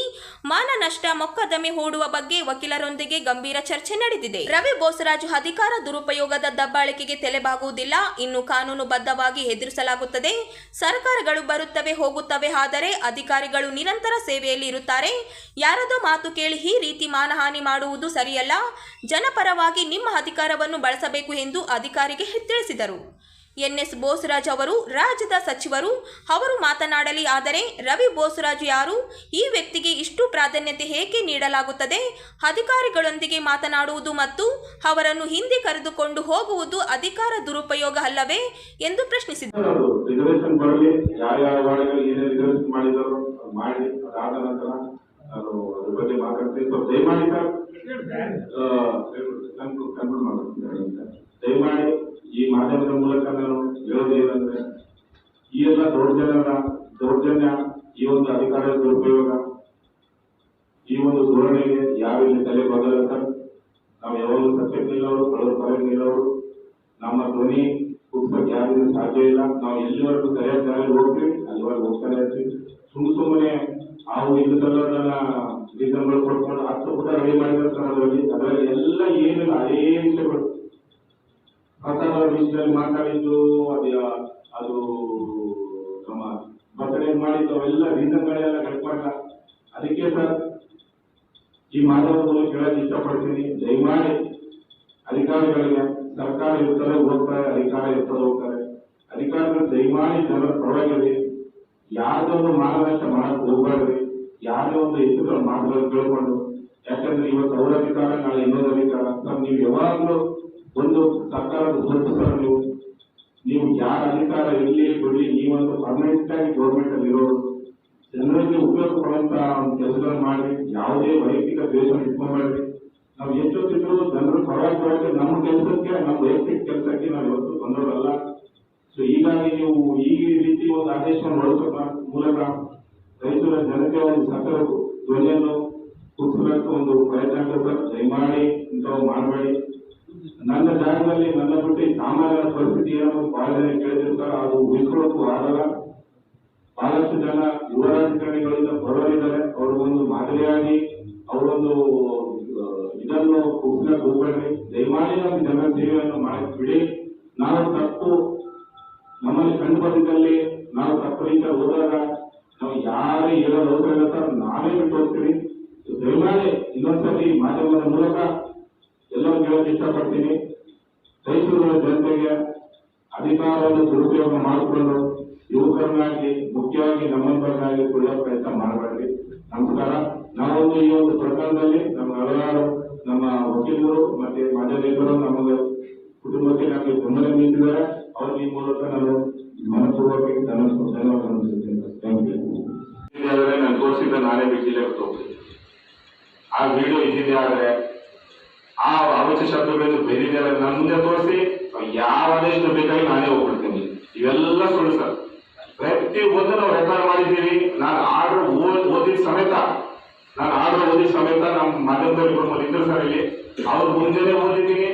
ಮಾನನಷ್ಟ ಮೊಕದ್ದಮೆ ಹೂಡುವ ಬಗ್ಗೆ ವಕೀಲರೊಂದಿಗೆ ಗಂಭೀರ ಚರ್ಚೆ ನಡೆದಿದೆ. ರವಿ ಬೋಸರಾಜು ಅಧಿಕಾರ ದುರುಪಯೋಗದ ದಬ್ಬಾಳಿಕೆಗೆ ತಲೆಬಾಗುವುದಿಲ್ಲ. ಇನ್ನು ಕಾನೂನುಬದ್ಧವಾಗಿ ಎದುರಿಸಲಾಗುತ್ತದೆ. ಸರ್ಕಾರಗಳು ಬರುತ್ತವೆ, ಹೋಗುತ್ತವೆ. ಆದರೆ ಅಧಿಕಾರಿಗಳು ನಿರಂತರ ಸೇವೆಯಲ್ಲಿ ಇರುತ್ತಾರೆ. ಯಾರದೋ ಮಾತು ಕೇಳಿ ಈ ರೀತಿ ಮಾನಹಾನಿ ಮಾಡುವುದು ಸರಿಯಲ್ಲ. ಜನಪರವಾಗಿ ನಿಮ್ಮ ಅಧಿಕಾರವನ್ನು ಬಳಸಬೇಕು ಎಂದು ಅಧಿಕಾರಿಗೆ ತಿಳಿಸಿದರು. ಎನ್ಎಸ್ ಬೋಸರಾಜ್ ಅವರು ರಾಜ್ಯದ ಸಚಿವರು ಅವರು ಮಾತನಾಡಲಿ ಆದರೆ ರವಿ ಬೋಸರಾಜ್ ಯಾರು? ಈ ವ್ಯಕ್ತಿಗೆ ಇಷ್ಟು ಪ್ರಾಧಾನ್ಯತೆ ಹೇಗೆ ನೀಡಲಾಗುತ್ತದೆ? ಅಧಿಕಾರಿಗಳೊಂದಿಗೆ ಮಾತನಾಡುವುದು ಮತ್ತು ಅವರನ್ನು ಹಿಂದೆ ಕರೆದುಕೊಂಡು ಹೋಗುವುದು ಅಧಿಕಾರ ದುರುಪಯೋಗ ಅಲ್ಲವೇ ಎಂದು ಪ್ರಶ್ನಿಸಿದರು. ದಯಮಾಡಿ ಈ ಮಾಧ್ಯಮದ ಮೂಲಕ ನಾನು ಹೇಳೋದು ಈ ಎಲ್ಲ ದೌರ್ಜನ್ಯದ, ದೌರ್ಜನ್ಯ ಈ ಒಂದು ಅಧಿಕಾರದ ದುರುಪಯೋಗ ಈ ಒಂದು ಧೋರಣೆಗೆ ಯಾವ ತಲೆ ಬದಲ ಸರ್? ನಾವು ಯಾವಾಗಲೂ ಸತ್ಯಕ್ಕೆ ನಿಲ್ಲೋರು ಕಳೆದ ಪರವಾಗಿ ನಮ್ಮ ಧ್ವನಿ ಕುಗ್ಸಕ್ಕೆ ಯಾರಿಗೂ ಸಾಧ್ಯ ಇಲ್ಲ. ನಾವು ಎಲ್ಲಿವರೆಗೂ ಸರಿಯಾದ ದಾರಿಯಲ್ಲಿ ಹೋಗ್ತೀವಿ? ಅಲ್ಲಿವರೆಗೂ ಹೋಗ್ತಾನೆ ಇರ್ತೀವಿ. ಸುಮ್ ಸುಮ್ಮನೆ ಆ ಇದು ಸಲನ ರೀಸನ್ಗಳು ಕೊಡ್ಕೊಂಡು ಹತ್ತು ಪುಟ ರೆಡಿ ಮಾಡಿದ್ರೆ ಅದರಲ್ಲಿ. ಅದರಲ್ಲಿ ಎಲ್ಲ ಏನಿಲ್ಲ, ಅದೇ ವಿಷಯಗಳು. ಪ್ರಸಾದದ ವಿಷಯದಲ್ಲಿ ಮಾತಾಡಿದ್ದು ಅದು ಅದು ನಮ್ಮ ಬರ್ತಡೇ ಮಾಡಿದ್ದು ಅವೆಲ್ಲ ರೀಸನ್ಗಳೆಲ್ಲ ಕಳ್ಕೊಂಡ ಅದಕ್ಕೆ ಸರ್, ಈ ಮಾಧ್ಯಮದ ಹೇಳಕ್ಕೆ ಇಷ್ಟಪಡ್ತೀನಿ. ದಯಮಾಡಿ ಅಧಿಕಾರಿಗಳಿಗೆ, ಸರ್ಕಾರ ಇರ್ತಾರೆ ಹೋಗ್ತಾರೆ, ಅಧಿಕಾರ ಇರ್ತಾರೆ ಹೋಗ್ತಾರೆ. ಅಧಿಕಾರಿಗಳು ದಯಮಾಡಿ ಜನರ ಪರವಾಗಿರಿ. ಯಾರ್ದೊಂದು ಮಾರ್ಗದರ್ಶ ಮಾಡಕ್ ಹೋಗ್ಬಾರ್ದು ಯಾರೇ ಒಂದು ಹೆಸರು ಮಾತುಗಳನ್ನು ಕೇಳ್ಕೊಂಡು. ಯಾಕಂದ್ರೆ ಇವತ್ತು ಅವರ ಅಧಿಕಾರ, ನಾಳೆ ಇನ್ನೊಂದು ಅಧಿಕಾರ. ನೀವು ಯಾವಾಗ್ಲೂ ಒಂದು ಸರ್ಕಾರದ ಸರ್ ನೀವು ಯಾರ ಅಧಿಕಾರ ಇರಲಿ ಕೊಡಲಿ ನೀವೊಂದು ಪರ್ಮನೆಂಟ್ ಆಗಿ ಗೌರ್ಮೆಂಟ್ ಅಲ್ಲಿ ಇರೋರು ಜನರಿಗೆ ಉಪಯೋಗ ಕೊಡುವಂತಹ ಒಂದು ಕೆಲಸಗಳನ್ನು ಮಾಡಿ, ಯಾವುದೇ ವೈಯಕ್ತಿಕ ದ್ವೇಷ ಇಟ್ಕೊಂಡ್ಬೇಡ್ರಿ ನಾವು ಎಷ್ಟೊತ್ತಿದ್ರು ಜನರು ಪರವಾಗಿ ನಮ್ಮ ಕೆಲಸಕ್ಕೆ, ನಮ್ಮ ವೈಯಕ್ತಿಕ ಕೆಲಸಕ್ಕೆ ನಾವು ಇವತ್ತು ಬಂದವರಲ್ಲ ಸೊ ಹೀಗಾಗಿ ನೀವು ಈ ರೀತಿ ಒಂದು ಆದೇಶವನ್ನು ಹೊರಡಿಸೋ ಮೂಲಕ ರೈತರ ಜನತೆ ಒಂದು ಸಕಲ ಧ್ವನಿಯನ್ನು ಕುಗ್ಸಲಕ್ಕೆ ಒಂದು ಪ್ರಯತ್ನ ಸರ್. ದಯಮಾಡಿ ಇಂಥವು ಮಾಡಬೇಡಿ. ನನ್ನ ಜಾಗದಲ್ಲಿ ನನ್ನ ಬಿಟ್ಟು ಸಾಮಾನ್ಯ ಪರಿಸ್ಥಿತಿ ಏನೋ ಬಹಳ ಜನ ಅದು ಉಳಿಸ್ಕೊಳ್ಳೋಕ್ಕೂ ಆಗಲ್ಲ. ಬಹಳಷ್ಟು ಜನ ಯುವ ರಾಜಕಾರಣಿಗಳಿಂದ ಬರೋರಿದ್ದಾರೆ ಅವರು ಒಂದು ಮಾದರಿಯಾಗಿ, ಅವರೊಂದು ಇದನ್ನು ಕುಗ್ಸಲಕ್ಕೆ ಹೋಗ್ಬೇಡ್ರಿ ದಯಮಾಡಿ ನಮ್ಮ ಜನ ಸೇವೆಯನ್ನು ಮಾಡಿಸ್ಬಿಡಿ. ಬಿಡಿ ನಾವು ತಪ್ಪು, ನಮ್ಮಲ್ಲಿ ಕಂಡು ಬಂದಿದ್ದಲ್ಲಿ ನಾವು ತಪ್ಪು ರೀತಿಯ ಹೋದಾಗ ನಾವು ಯಾರೇ ಹೇಳೋದು ಹೋಗ್ಬೇಕಂತ ನಾವೇ ಬಿಟ್ಟು ಹೋಗ್ತೀವಿ. ದಯಮಾಡಿ ಇನ್ನೊಂದ್ಸತಿ ಮಾಧ್ಯಮದ ಮೂಲಕ ಹೇಳೋಕೆ ಇಷ್ಟಪಡ್ತೀನಿ. ರೈತರು ಜನತೆಗೆ ಅಧಿಕಾರವನ್ನು ದುರುಪಯೋಗ ಮಾಡಿಕೊಂಡು ಯುವಕರನ್ನಾಗಿ, ಮುಖ್ಯವಾಗಿ ನಮ್ಮಂತರನ್ನಾಗಿ ಕೊಡುವ ಪ್ರಯತ್ನ ಮಾಡಬೇಡ್ರಿ ನಮಸ್ಕಾರ. ನಾವೊಂದು ಈ ಒಂದು ಪ್ರಕರಣದಲ್ಲಿ ನಮ್ಮ ಹಲವಾರು ನಮ್ಮ ವಕೀಲರು ಮತ್ತೆ ಮಾಧ್ಯಮಿಕರು ನಮಗೆ ಕುಟುಂಬಕ್ಕೆ ನಮಗೆ ಬೆಂಬಲ ನೀಡಿದ್ದಾರೆ ಅವ್ರಿಗೆ ಈ ಮೂಲಕ ನಾನು ಮನಪೂರ್ವಕ ಧನ್ಯವಾದ ನಾನು ತೋರಿಸಿದ್ದ ನಾನೇ ಬಿಟ್ಟಿಲ್ಲ ಆ ವಿಡಿಯೋ ಇದ್ದಿದೆ ಆದ್ರೆ ಆ ಬೇಕು ಶಬ್ದಗಳನ್ನು ಬೇರೆ ನನ್ನ ಮುಂದೆ ತೋರಿಸಿ. ಯಾವ ಆದೇಶ ಬೇಕಾಗಿ ನಾನೇ ಹೋಗ್ಬಿಡ್ತೀನಿ ಇವೆಲ್ಲ ಸುಳ್ಳು ಸರ್. ಪ್ರತಿ ಒಂದು ನಾವು ರೆಕಾರ್ಡ್ ಮಾಡಿದ್ದೀವಿ. ನಾನು ಆರ್ಡರ್ ಓದಿದ ಸಮೇತ, ನಾನು ಆರ್ಡರ್ ಓದಿದ ಸಮೇತ ನಮ್ಮ ಮಾಧ್ಯಮದಲ್ಲಿ ಬಂದು ಇದ್ರು ಸರ್ ಇಲ್ಲಿ. ಅವ್ರ ಮುಂಜಾನೆ ಓದಿದ್ದೀನಿ.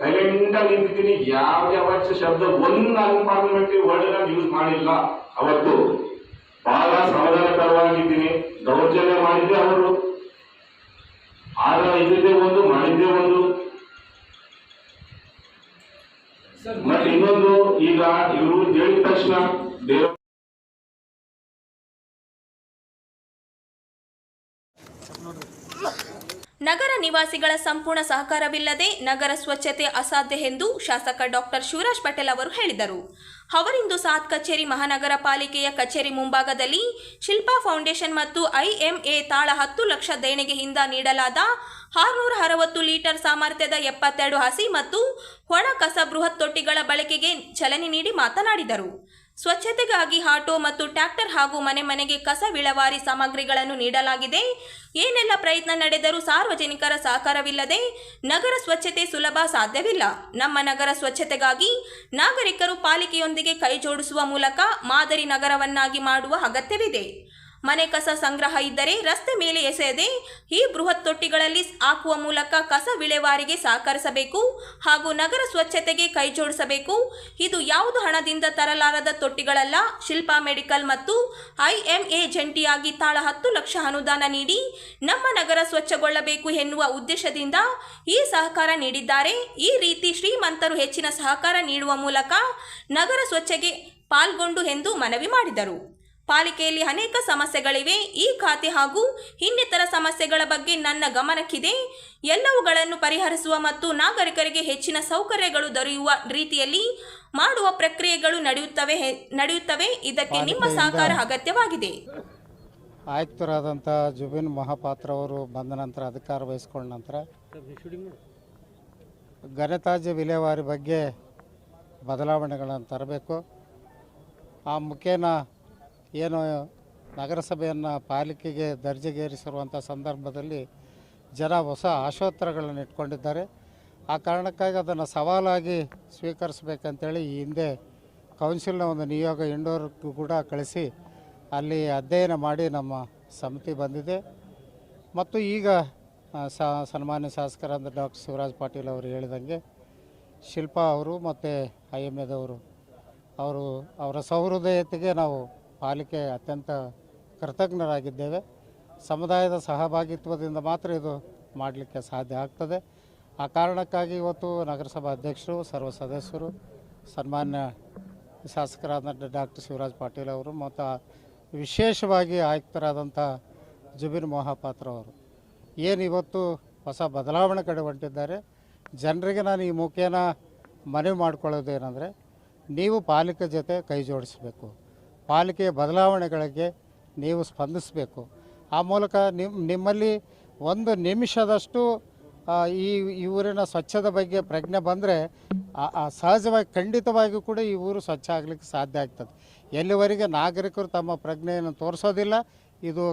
ಸೈಲೆಂಟ್ ಆಗಿ ನಿಂತಿದ್ದೀನಿ. ಯಾವ ಯಾವ ಶಬ್ದ, ಒಂದು ಪಾರ್ಲಿಮೆಂಟ್ ವರ್ಡ್ ನಾನು ಯೂಸ್ ಮಾಡಿಲ್ಲ ಅವತ್ತು. ಬಹಳ ಸಮಾಧಾನಕರವಾಗಿದ್ದೀನಿ. ದೌರ್ಜನ್ಯ ಮಾಡಿದ್ದೆ ಅವರು. ಆಗ ಇದ್ದಿದ್ದೇ ಒಂದು ಮಾಡಿದ್ದೇ ಒಂದು ಮತ್ತೆ ಇನ್ನೊಂದು ಈಗ ಇವರು ಹೇಳಿದ ತಕ್ಷಣ ಬೇರೆ ನಗರ ನಿವಾಸಿಗಳ ಸಂಪೂರ್ಣ ಸಹಕಾರವಿಲ್ಲದೆ ನಗರ ಸ್ವಚ್ಛತೆ ಅಸಾಧ್ಯ ಎಂದು ಶಾಸಕ ಡಾಕ್ಟರ್ ಶಿವರಾಜ್ ಪಟೇಲ್ ಅವರು ಹೇಳಿದರು. ಅವರಿಂದು ಸಾತ್ ಕಚೇರಿ ಮಹಾನಗರ ಪಾಲಿಕೆಯ ಕಚೇರಿ ಮುಂಭಾಗದಲ್ಲಿ ಶಿಲ್ಪಾ ಫೌಂಡೇಶನ್ ಮತ್ತು ಐಎಂಎ ತಾಳ ಹತ್ತು ಲಕ್ಷ ದೇಣಿಗೆಯಿಂದ ನೀಡಲಾದ ಆರುನೂರ ಅರವತ್ತು ಲೀಟರ್ ಸಾಮರ್ಥ್ಯದ ಎಪ್ಪತ್ತೆರಡು ಹಸಿ ಮತ್ತು ಒಣ ಕಸ ಬೃಹತ್ ತೊಟ್ಟಿಗಳ ಬಳಕೆಗೆ ಚಲನೆ ನೀಡಿ ಮಾತನಾಡಿದರು. ಸ್ವಚ್ಛತೆಗಾಗಿ ಆಟೋ ಮತ್ತು ಟ್ರ್ಯಾಕ್ಟರ್ ಹಾಗೂ ಮನೆ ಮನೆಗೆ ಕಸ ವಿಳವಾರಿ ಸಾಮಗ್ರಿಗಳನ್ನು ನೀಡಲಾಗಿದೆ. ಏನೆಲ್ಲ ಪ್ರಯತ್ನ ನಡೆದರೂ ಸಾರ್ವಜನಿಕರ ಸಹಕಾರವಿಲ್ಲದೆ ನಗರ ಸ್ವಚ್ಛತೆ ಸುಲಭ ಸಾಧ್ಯವಿಲ್ಲ. ನಮ್ಮ ನಗರ ಸ್ವಚ್ಛತೆಗಾಗಿ ನಾಗರಿಕರು ಪಾಲಿಕೆಯೊಂದಿಗೆ ಕೈ ಜೋಡಿಸುವ ಮೂಲಕ ಮಾದರಿ ನಗರವನ್ನಾಗಿ ಮಾಡುವ ಅಗತ್ಯವಿದೆ. ಮನೆ ಕಸ ಸಂಗ್ರಹ ಇದ್ದರೆ ರಸ್ತೆ ಮೇಲೆ ಎಸೆಯದೆ ಈ ಬೃಹತ್ ತೊಟ್ಟಿಗಳಲ್ಲಿ ಹಾಕುವ ಮೂಲಕ ಕಸ ವಿಲೇವಾರಿಗೆ ಸಹಕರಿಸಬೇಕು ಹಾಗೂ ನಗರ ಸ್ವಚ್ಛತೆಗೆ ಕೈಜೋಡಿಸಬೇಕು ಇದು ಯಾವುದು ಹಣದಿಂದ ತರಲಾರದ ತೊಟ್ಟಿಗಳಲ್ಲ. ಶಿಲ್ಪಾ ಮೆಡಿಕಲ್ ಮತ್ತು ಐಎಂಎ ಜಂಟಿಯಾಗಿ ತಾಳ ಹತ್ತು ಲಕ್ಷ ಅನುದಾನ ನೀಡಿ ನಮ್ಮ ನಗರ ಸ್ವಚ್ಛಗೊಳ್ಳಬೇಕು ಎನ್ನುವ ಉದ್ದೇಶದಿಂದ ಈ ಸಹಕಾರ ನೀಡಿದ್ದಾರೆ. ಈ ರೀತಿ ಶ್ರೀಮಂತರು ಹೆಚ್ಚಿನ ಸಹಕಾರ ನೀಡುವ ಮೂಲಕ ನಗರ ಸ್ವಚ್ಛಗೆ ಪಾಲ್ಗೊಂಡು ಎಂದು ಮನವಿ ಮಾಡಿದರು. ಪಾಲಿಕೆಯಲ್ಲಿ ಅನೇಕ ಸಮಸ್ಯೆಗಳಿವೆ. ಈ ಖಾತೆ ಹಾಗೂ ಇನ್ನಿತರ ಸಮಸ್ಯೆಗಳ ಬಗ್ಗೆ ನನ್ನ ಗಮನಕ್ಕಿದೆ. ಎಲ್ಲವುಗಳನ್ನು ಪರಿಹರಿಸುವ ಮತ್ತು ನಾಗರಿಕರಿಗೆ ಹೆಚ್ಚಿನ ಸೌಕರ್ಯಗಳು ದೊರೆಯುವ ರೀತಿಯಲ್ಲಿ ಮಾಡುವ ಪ್ರಕ್ರಿಯೆಗಳು ನಡೆಯುತ್ತವೆ ನಡೆಯುತ್ತವೆ. ಇದಕ್ಕೆ ನಿಮ್ಮ ಸಹಕಾರ ಅಗತ್ಯವಾಗಿದೆ. ಆಯುಕ್ತರಾದಂಥ ಜುಬಿನ್ ಮಹಾಪಾತ್ರ ಅವರು ಬಂದ ನಂತರ ಅಧಿಕಾರ ವಹಿಸಿಕೊಂಡ ನಂತರ ಘನತಾಜ್ಯ ವಿಲೇವಾರಿ ಬಗ್ಗೆ ಬದಲಾವಣೆಗಳನ್ನು ತರಬೇಕು. ಆ ಮುಖೇನ ಏನು ನಗರಸಭೆಯನ್ನು ಪಾಲಿಕೆಗೆ ದರ್ಜೆಗೇರಿಸಿರುವಂಥ ಸಂದರ್ಭದಲ್ಲಿ ಜನ ಹೊಸ ಆಶೋತ್ತರಗಳನ್ನು ಇಟ್ಕೊಂಡಿದ್ದಾರೆ. ಆ ಕಾರಣಕ್ಕಾಗಿ ಅದನ್ನು ಸವಾಲಾಗಿ ಸ್ವೀಕರಿಸಬೇಕಂತೇಳಿ ಈ ಹಿಂದೆ ಕೌನ್ಸಿಲ್ನ ಒಂದು ನಿಯೋಗ ಇಂಡೋರ್ಗೂ ಕೂಡ ಕಳಿಸಿ ಅಲ್ಲಿ ಅಧ್ಯಯನ ಮಾಡಿ ನಮ್ಮ ಸಮಿತಿ ಬಂದಿದೆ. ಮತ್ತು ಈಗ ಸನ್ಮಾನ್ಯ ಶಾಸಕರಾದ ಡಾಕ್ಟರ್ ಶಿವರಾಜ್ ಪಾಟೀಲ್ ಅವರು ಹೇಳಿದಂಗೆ ಶಿಲ್ಪಾ ಅವರು ಮತ್ತು ಐ ಎಂ ಎದವರು ಅವರು ಅವರ ಸೌಹೃದಯತೆಗೆ ನಾವು ಪಾಲಿಕೆ ಅತ್ಯಂತ ಕೃತಜ್ಞರಾಗಿದ್ದೇವೆ. ಸಮುದಾಯದ ಸಹಭಾಗಿತ್ವದಿಂದ ಮಾತ್ರ ಇದು ಮಾಡಲಿಕ್ಕೆ ಸಾಧ್ಯ ಆಗ್ತದೆ. ಆ ಕಾರಣಕ್ಕಾಗಿ ಇವತ್ತು ನಗರಸಭಾ ಅಧ್ಯಕ್ಷರು, ಸರ್ವ ಸದಸ್ಯರು, ಸನ್ಮಾನ್ಯ ಶಾಸಕರಾದ ಡಾಕ್ಟರ್ ಶಿವರಾಜ್ ಪಾಟೀಲ್ ಅವರು ಮತ್ತು ವಿಶೇಷವಾಗಿ ಆಯುಕ್ತರಾದಂಥ ಜುಬಿನ್ ಮೊಹಾಪಾತ್ರ ಅವರು ಏನು ಇವತ್ತು ಹೊಸ ಬದಲಾವಣೆ ಕಡೆ ಹೊಂಟಿದ್ದಾರೆ ಜನರಿಗೆ ನಾನು ಈ ಮುಖೇನ ಮನವಿ ಮಾಡ್ಕೊಳ್ಳೋದೇನೆಂದರೆ, ನೀವು ಪಾಲಿಕೆ ಜೊತೆ ಕೈ ಜೋಡಿಸಬೇಕು. ಪಾಲಿಕೆಯ ಬದಲಾವಣೆಗಳಿಗೆ ನೀವು ಸ್ಪಂದಿಸಬೇಕು. ಆ ಮೂಲಕ ನಿಮ್ಮ ನಿಮ್ಮಲ್ಲಿ ಒಂದು ನಿಮಿಷದಷ್ಟು ಈ ಊರಿನ ಸ್ವಚ್ಛದ ಬಗ್ಗೆ ಪ್ರಜ್ಞೆ ಬಂದರೆ ಸಹಜವಾಗಿ, ಖಂಡಿತವಾಗಿಯೂ ಕೂಡ ಈ ಊರು ಸ್ವಚ್ಛ ಆಗಲಿಕ್ಕೆ ಸಾಧ್ಯ ಆಗ್ತದೆ. ಎಲ್ಲಿವರೆಗೆ ನಾಗರಿಕರು ತಮ್ಮ ಪ್ರಜ್ಞೆಯನ್ನು ತೋರಿಸೋದಿಲ್ಲ, ಇದು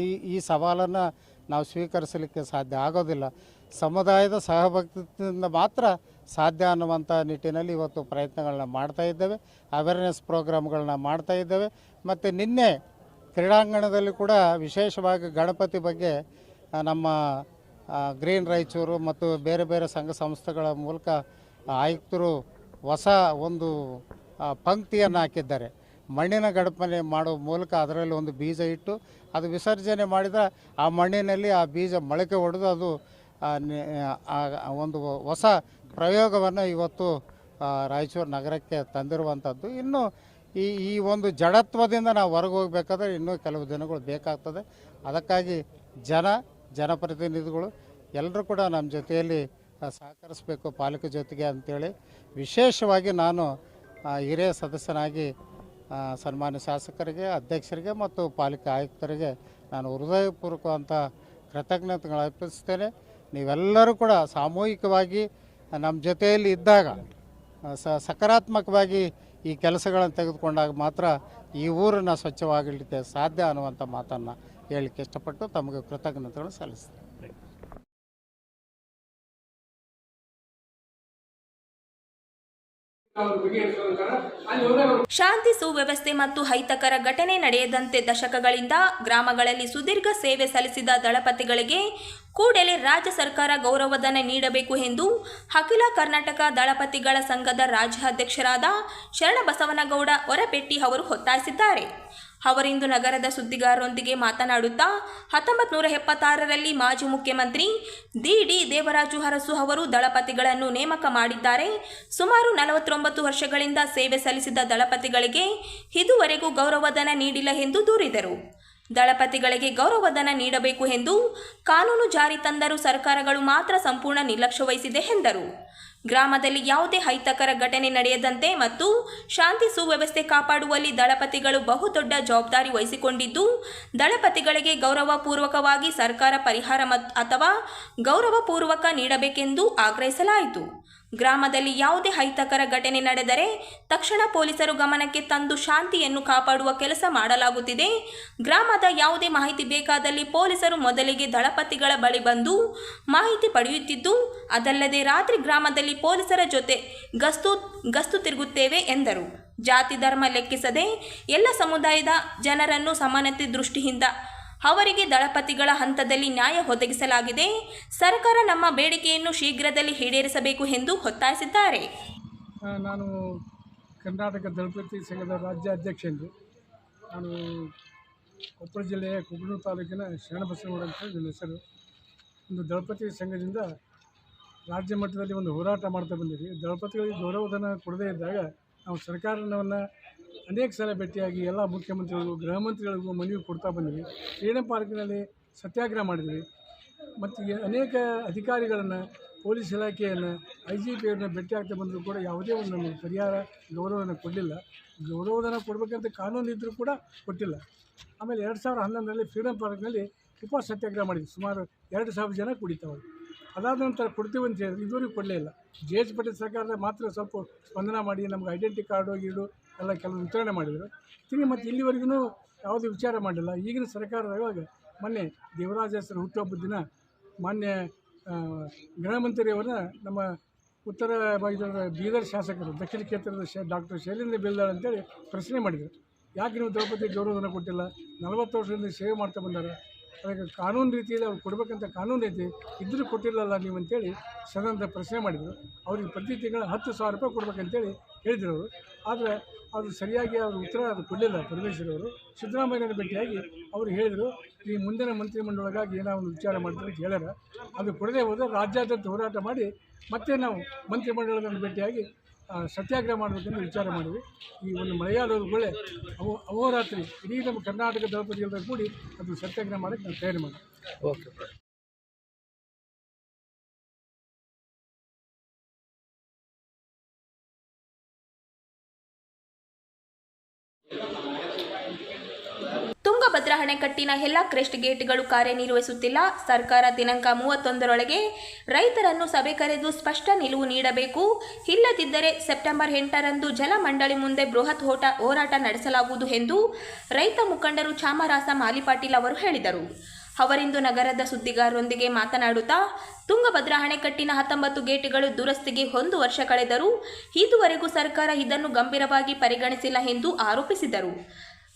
ಈ ಈ ಸವಾಲನ್ನು ನಾವು ಸ್ವೀಕರಿಸಲಿಕ್ಕೆ ಸಾಧ್ಯ ಆಗೋದಿಲ್ಲ. ಸಮುದಾಯದ ಸಹಭಾಗಿತ್ವದಿಂದ ಮಾತ್ರ ಸಾಧ್ಯ ಅನ್ನುವಂಥ ನಿಟ್ಟಿನಲ್ಲಿ ಇವತ್ತು ಪ್ರಯತ್ನಗಳನ್ನ ಮಾಡ್ತಾ ಇದ್ದೇವೆ. ಅವೇರ್ನೆಸ್ ಪ್ರೋಗ್ರಾಮ್ಗಳನ್ನ ಮಾಡ್ತಾ ಇದ್ದೇವೆ. ಮತ್ತು ನಿನ್ನೆ ಕ್ರೀಡಾಂಗಣದಲ್ಲಿ ಕೂಡ ವಿಶೇಷವಾಗಿ ಗಣಪತಿ ಬಗ್ಗೆ ನಮ್ಮ ಗ್ರೀನ್ ರಾಯಚೂರು ಮತ್ತು ಬೇರೆ ಬೇರೆ ಸಂಘ ಸಂಸ್ಥೆಗಳ ಮೂಲಕ ಆಯುಕ್ತರು ಹೊಸ ಒಂದು ಪಂಕ್ತಿಯನ್ನು ಹಾಕಿದ್ದಾರೆ. ಮಣ್ಣಿನ ಗಣಪನೆ ಮಾಡೋ ಮೂಲಕ ಅದರಲ್ಲಿ ಒಂದು ಬೀಜ ಇಟ್ಟು ಅದು ವಿಸರ್ಜನೆ ಮಾಡಿದರೆ ಆ ಮಣ್ಣಿನಲ್ಲಿ ಆ ಬೀಜ ಮೊಳಕೆ ಹೊಡೆದು ಅದು ಒಂದು ಹೊಸ ಪ್ರಯೋಗವನ್ನು ಇವತ್ತು ರಾಯಚೂರು ನಗರಕ್ಕೆ ತಂದಿರುವಂಥದ್ದು ಇನ್ನು ಈ ಈ ಒಂದು ಜಡತ್ವದಿಂದ ನಾವು ಹೊರಗೆ ಹೋಗಬೇಕಾದ್ರೆ ಇನ್ನೂ ಕೆಲವು ದಿನಗಳು ಬೇಕಾಗ್ತದೆ. ಅದಕ್ಕಾಗಿ ಜನ, ಜನಪ್ರತಿನಿಧಿಗಳು ಎಲ್ಲರೂ ಕೂಡ ನಮ್ಮ ಜೊತೆಯಲ್ಲಿ ಸಹಕರಿಸಬೇಕು ಪಾಲಿಕೆ ಜೊತೆಗೆ ಅಂತೇಳಿ ವಿಶೇಷವಾಗಿ ನಾನು ಹಿರಿಯ ಸದಸ್ಯನಾಗಿ ಸನ್ಮಾನ್ಯ ಶಾಸಕರಿಗೆ, ಅಧ್ಯಕ್ಷರಿಗೆ ಮತ್ತು ಪಾಲಿಕೆ ಆಯುಕ್ತರಿಗೆ ನಾನು ಹೃದಯಪೂರ್ವಕವಂತ ಕೃತಜ್ಞತೆಗಳು ಅರ್ಪಿಸ್ತೇನೆ. ನೀವೆಲ್ಲರೂ ಕೂಡ ಸಾಮೂಹಿಕವಾಗಿ ನಮ್ಮ ಜೊತೆಯಲ್ಲಿ ಇದ್ದಾಗ ಸಕಾರಾತ್ಮಕವಾಗಿ ಈ ಕೆಲಸಗಳನ್ನು ತೆಗೆದುಕೊಂಡಾಗ ಮಾತ್ರ ಈ ಊರನ್ನು ಸ್ವಚ್ಛವಾಗಿಡಲಿಕ್ಕೆ ಸಾಧ್ಯ ಅನ್ನುವಂಥ ಮಾತನ್ನು ಹೇಳಲಿಕ್ಕೆ ಇಷ್ಟಪಟ್ಟು ತಮಗೆ ಕೃತಜ್ಞತೆಗಳು ಸಲ್ಲಿಸ್ತೇನೆ. ಶಾಂತಿ ಸುವ್ಯವಸ್ಥೆ ಮತ್ತು ಹೈತಕರ ಘಟನೆ ನಡೆಯದಂತೆ ದಶಕಗಳಿಂದ ಗ್ರಾಮಗಳಲ್ಲಿ ಸುದೀರ್ಘ ಸೇವೆ ಸಲ್ಲಿಸಿದ ದಳಪತಿಗಳಿಗೆ ಕೂಡಲೇ ರಾಜ್ಯ ಸರ್ಕಾರ ಗೌರವಧನ ನೀಡಬೇಕು ಎಂದು ಅಖಿಲ ಕರ್ನಾಟಕ ದಳಪತಿಗಳ ಸಂಘದ ರಾಜ್ಯಾಧ್ಯಕ್ಷರಾದ ಶರಣಬಸವನಗೌಡ ಹೊರಪೆಟ್ಟಿ ಅವರು ಒತ್ತಾಯಿಸಿದ್ದಾರೆ. ಅವರಿಂದು ನಗರದ ಸುದ್ದಿಗಾರರೊಂದಿಗೆ ಮಾತನಾಡುತ್ತಾ ಹತ್ತೊಂಬತ್ತು ನೂರ ಎಪ್ಪತ್ತಾರರಲ್ಲಿ ಮಾಜಿ ಮುಖ್ಯಮಂತ್ರಿ ದಿ ಡಿ ದೇವರಾಜು ಅರಸು ಅವರು ದಳಪತಿಗಳನ್ನು ನೇಮಕ ಮಾಡಿದ್ದಾರೆ. ಸುಮಾರು ನಲವತ್ತೊಂಬತ್ತು ವರ್ಷಗಳಿಂದ ಸೇವೆ ಸಲ್ಲಿಸಿದ ದಳಪತಿಗಳಿಗೆ ಇದುವರೆಗೂ ಗೌರವಧನ ನೀಡಿಲ್ಲ ಎಂದು ದೂರಿದರು. ದಳಪತಿಗಳಿಗೆ ಗೌರವಧನ ನೀಡಬೇಕು ಎಂದು ಕಾನೂನು ಜಾರಿ ತಂದರೂ ಸರ್ಕಾರಗಳು ಮಾತ್ರ ಸಂಪೂರ್ಣ ನಿರ್ಲಕ್ಷ್ಯ ವಹಿಸಿದೆ ಎಂದರು. ಗ್ರಾಮದಲ್ಲಿ ಯಾವುದೇ ಅಹಿತಕರ ಘಟನೆ ನಡೆಯದಂತೆ ಮತ್ತು ಶಾಂತಿ ಸುವ್ಯವಸ್ಥೆ ಕಾಪಾಡುವಲ್ಲಿ ದಳಪತಿಗಳು ಬಹುದೊಡ್ಡ ಜವಾಬ್ದಾರಿ ವಹಿಸಿಕೊಂಡಿದ್ದು, ದಳಪತಿಗಳಿಗೆ ಗೌರವಪೂರ್ವಕವಾಗಿ ಸರ್ಕಾರ ಪರಿಹಾರ ಅಥವಾ ಗೌರವಪೂರ್ವಕ ನೀಡಬೇಕೆಂದು ಆಗ್ರಹಿಸಲಾಯಿತು. ಗ್ರಾಮದಲ್ಲಿ ಯಾವುದೇ ಅಹಿತಕರ ಘಟನೆ ನಡೆದರೆ ತಕ್ಷಣ ಪೊಲೀಸರು ಗಮನಕ್ಕೆ ತಂದು ಶಾಂತಿಯನ್ನು ಕಾಪಾಡುವ ಕೆಲಸ ಮಾಡಲಾಗುತ್ತಿದೆ. ಗ್ರಾಮದ ಯಾವುದೇ ಮಾಹಿತಿ ಬೇಕಾದಲ್ಲಿ ಪೊಲೀಸರು ಮೊದಲಿಗೆ ದಳಪತಿಗಳ ಬಳಿ ಬಂದು ಮಾಹಿತಿ ಪಡೆಯುತ್ತಿದ್ದು, ಅದಲ್ಲದೆ ರಾತ್ರಿ ಗ್ರಾಮದಲ್ಲಿ ಪೊಲೀಸರ ಜೊತೆ ಗಸ್ತು ಗಸ್ತು ತಿರುಗುತ್ತೇವೆ ಎಂದರು. ಜಾತಿ ಧರ್ಮ ಲೆಕ್ಕಿಸದೆ ಎಲ್ಲ ಸಮುದಾಯದ ಜನರನ್ನು ಸಮಾನತೆ ದೃಷ್ಟಿಯಿಂದ ಅವರಿಗೆ ದಳಪತಿಗಳ ಹಂತದಲ್ಲಿ ನ್ಯಾಯ ಒದಗಿಸಲಾಗಿದೆ. ಸರ್ಕಾರ ನಮ್ಮ ಬೇಡಿಕೆಯನ್ನು ಶೀಘ್ರದಲ್ಲಿ ಈಡೇರಿಸಬೇಕು ಎಂದು ಒತ್ತಾಯಿಸಿದ್ದಾರೆ. ನಾನು ಕರ್ನಾಟಕ ದಳಪತಿ ಸಂಘದ ರಾಜ್ಯ ಅಧ್ಯಕ್ಷ ಎಂದು ನಾನು ಕೊಪ್ಪಳ ಜಿಲ್ಲೆಯ ಕುಗ್ನೂರು ತಾಲೂಕಿನ ಶರಣಬಸನಗೌಡ ಅಂತ ನನ್ನ ಹೆಸರು. ಒಂದು ದಳಪತಿ ಸಂಘದಿಂದ ರಾಜ್ಯ ಮಟ್ಟದಲ್ಲಿ ಒಂದು ಹೋರಾಟ ಮಾಡ್ತಾ ಬಂದಿದ್ದೀವಿ. ದಳಪತಿಗಳಿಗೆ ಗೌರವಧನ ಕೊಡದೇ ಇದ್ದಾಗ ನಾವು ಸರ್ಕಾರವನ್ನು ಅನೇಕ ಸಲ ಭೇಟಿಯಾಗಿ ಎಲ್ಲ ಮುಖ್ಯಮಂತ್ರಿಗಳಿಗೂ, ಗೃಹ ಮಂತ್ರಿಗಳಿಗೂ ಮನವಿ ಕೊಡ್ತಾ ಬಂದಿವಿ. ಫ್ರೀಡಮ್ ಪಾರ್ಕ್ನಲ್ಲಿ ಸತ್ಯಾಗ್ರಹ ಮಾಡಿದ್ವಿ. ಮತ್ತು ಅನೇಕ ಅಧಿಕಾರಿಗಳನ್ನು, ಪೊಲೀಸ್ ಇಲಾಖೆಯನ್ನು ಐ ಜಿ ಪಿ ಅವ್ರನ್ನ ಭೇಟಿ ಆಗ್ತಾ ಬಂದರೂ ಕೂಡ ಯಾವುದೇ ಒಂದು ನಮಗೆ ಪರಿಹಾರ, ಗೌರವನ ಕೊಡಲಿಲ್ಲ. ಗೌರವಧನ ಕೊಡಬೇಕಂತ ಕಾನೂನು ಇದ್ದರೂ ಕೂಡ ಕೊಟ್ಟಿಲ್ಲ. ಆಮೇಲೆ ಎರಡು ಸಾವಿರದ ಹನ್ನೊಂದರಲ್ಲಿ ಫ್ರೀಡಮ್ ಪಾರ್ಕ್ನಲ್ಲಿ ಉಪ ಸತ್ಯಾಗ್ರಹ ಮಾಡಿದ್ವಿ. ಸುಮಾರು ಎರಡು ಸಾವಿರ ಜನ ಕುಡಿತಾವೆ ಅದಾದ ನಂತರ ಕೊಡ್ತೀವಿ ಅಂತ ಹೇಳಿದ್ರು. ಇದುವರೆಗೂ ಕೊಡಲೇ ಇಲ್ಲ. ಜೆ ಎಚ್ ಪಟೇಲ್ ಸರ್ಕಾರದ ಮಾತ್ರ ಸ್ವಲ್ಪ ಸ್ಪಂದನ ಮಾಡಿ ನಮ್ಗೆ ಐಡೆಂಟಿ ಕಾರ್ಡು ಗೀಡು ಎಲ್ಲ ಕೆಲವು ವಿತರಣೆ ಮಾಡಿದರು. ತಿರುಗಿ ಮತ್ತು ಇಲ್ಲಿವರೆಗೂ ಯಾವುದೇ ವಿಚಾರ ಮಾಡಿಲ್ಲ. ಈಗಿನ ಸರ್ಕಾರದಾಗ ಮೊನ್ನೆ ದೇವರಾಜ ಹೆಸರು ಹುಟ್ಟುಹಬ್ಬದ ದಿನ ಮಾನ್ಯ ಆ, ಗೃಹ ಮಂತ್ರಿಯವರನ್ನ ನಮ್ಮ ಉತ್ತರ ಭಾಗದ ಬೀದರ್ ಶಾಸಕರು ದಕ್ಷಿಣ ಕ್ಷೇತ್ರದ ಶ ಡಾಕ್ಟರ್ ಶೈಲೇಂದ್ರ ಬಿಲ್ದಾಳ್ ಅಂತೇಳಿ ಪ್ರಶ್ನೆ ಮಾಡಿದರು. ಯಾಕೆ ನೀವು ದ್ರೌಪದಿ ಗೌರವಧನ ಕೊಟ್ಟಿಲ್ಲ? ನಲವತ್ತು ವರ್ಷದಿಂದ ಸೇವೆ ಮಾಡ್ತಾ ಬಂದಾರೆ. ಅದಕ್ಕೆ ಕಾನೂನು ರೀತಿಯಲ್ಲಿ ಅವ್ರು ಕೊಡಬೇಕಂತ ಕಾನೂನು ಐತಿ ಇದ್ದರೂ ಕೊಟ್ಟಿಲ್ಲಲ್ಲ ನೀವು ಅಂತೇಳಿ ಸದನದ ಪ್ರಶ್ನೆ ಮಾಡಿದರು. ಅವ್ರಿಗೆ ಪ್ರತಿ ತಿಂಗಳು ಹತ್ತು ಸಾವಿರ ರೂಪಾಯಿ ಕೊಡ್ಬೇಕಂತೇಳಿ ಹೇಳಿದ್ರು ಅವರು. ಆದರೆ ಅದು ಸರಿಯಾಗಿ ಅವರು ಉತ್ತರ ಅದು ಕೊಡಲಿಲ್ಲ ಪರಮೇಶ್ವರ್ ಅವರು. ಸಿದ್ದರಾಮಯ್ಯನ ಭೇಟಿಯಾಗಿ ಅವರು ಹೇಳಿದರು, ಈ ಮುಂದಿನ ಮಂತ್ರಿಮಂಡಲಗಾಗಿ ಏನೋ ಒಂದು ವಿಚಾರ ಮಾಡ್ತಾರೆ ಅಂತ ಹೇಳ್ಯಾರ. ಅದು ಕೊಡದೆ ಹೋದರೆ ರಾಜ್ಯಾದ್ಯಂತ ಹೋರಾಟ ಮಾಡಿ ಮತ್ತೆ ನಾವು ಮಂತ್ರಿಮಂಡಲದಲ್ಲಿ ಭೇಟಿಯಾಗಿ ಸತ್ಯಾಗ್ರಹ ಮಾಡಬೇಕೆಂದು ವಿಚಾರ ಮಾಡಿದ್ವಿ. ಈ ಒಂದು ಮಳೆಗಾಲದೊಳಗಡೆ ಅವು ಅಹೋರಾತ್ರಿ, ಇಡೀ ನಮ್ಮ ಕರ್ನಾಟಕ ದಳಪತಿಗಳ ಕೂಡಿ ಅದನ್ನು ಸತ್ಯಾಗ್ರಹ ಮಾಡೋಕ್ಕೆ ನಾವು ತಯಾರಿ ಮಾಡಿದ್ವಿ. ಓಕೆ. ಅಣೆಕಟ್ಟಿನ ಎಲ್ಲ ಕ್ರೆಸ್ಟ್ ಗೇಟ್ಗಳು ಕಾರ್ಯನಿರ್ವಹಿಸುತ್ತಿಲ್ಲ. ಸರ್ಕಾರ ದಿನಾಂಕ ಮೂವತ್ತೊಂದರೊಳಗೆ ರೈತರನ್ನು ಸಭೆ ಕರೆದು ಸ್ಪಷ್ಟ ನಿಲುವು ನೀಡಬೇಕು. ಇಲ್ಲದಿದ್ದರೆ ಸೆಪ್ಟೆಂಬರ್ ಎಂಟರಂದು ಜಲಮಂಡಳಿ ಮುಂದೆ ಬೃಹತ್ ಹೋಟ ಹೋರಾಟ ನಡೆಸಲಾಗುವುದು ಎಂದು ರೈತ ಮುಖಂಡರು ಚಾಮರಾಸ ಮಾಲಿಪಾಟೀಲ್ ಅವರು ಹೇಳಿದರು. ಅವರಿಂದು ನಗರದ ಸುದ್ದಿಗಾರರೊಂದಿಗೆ ಮಾತನಾಡುತ್ತಾ ತುಂಗಭದ್ರಾ ಅಣೆಕಟ್ಟಿನ ಹತ್ತೊಂಬತ್ತು ಗೇಟ್ಗಳು ದುರಸ್ತಿಗೆ ಒಂದು ವರ್ಷ ಕಳೆದರೂ ಇದುವರೆಗೂ ಸರ್ಕಾರ ಇದನ್ನು ಗಂಭೀರವಾಗಿ ಪರಿಗಣಿಸಿಲ್ಲ ಎಂದು ಆರೋಪಿಸಿದರು.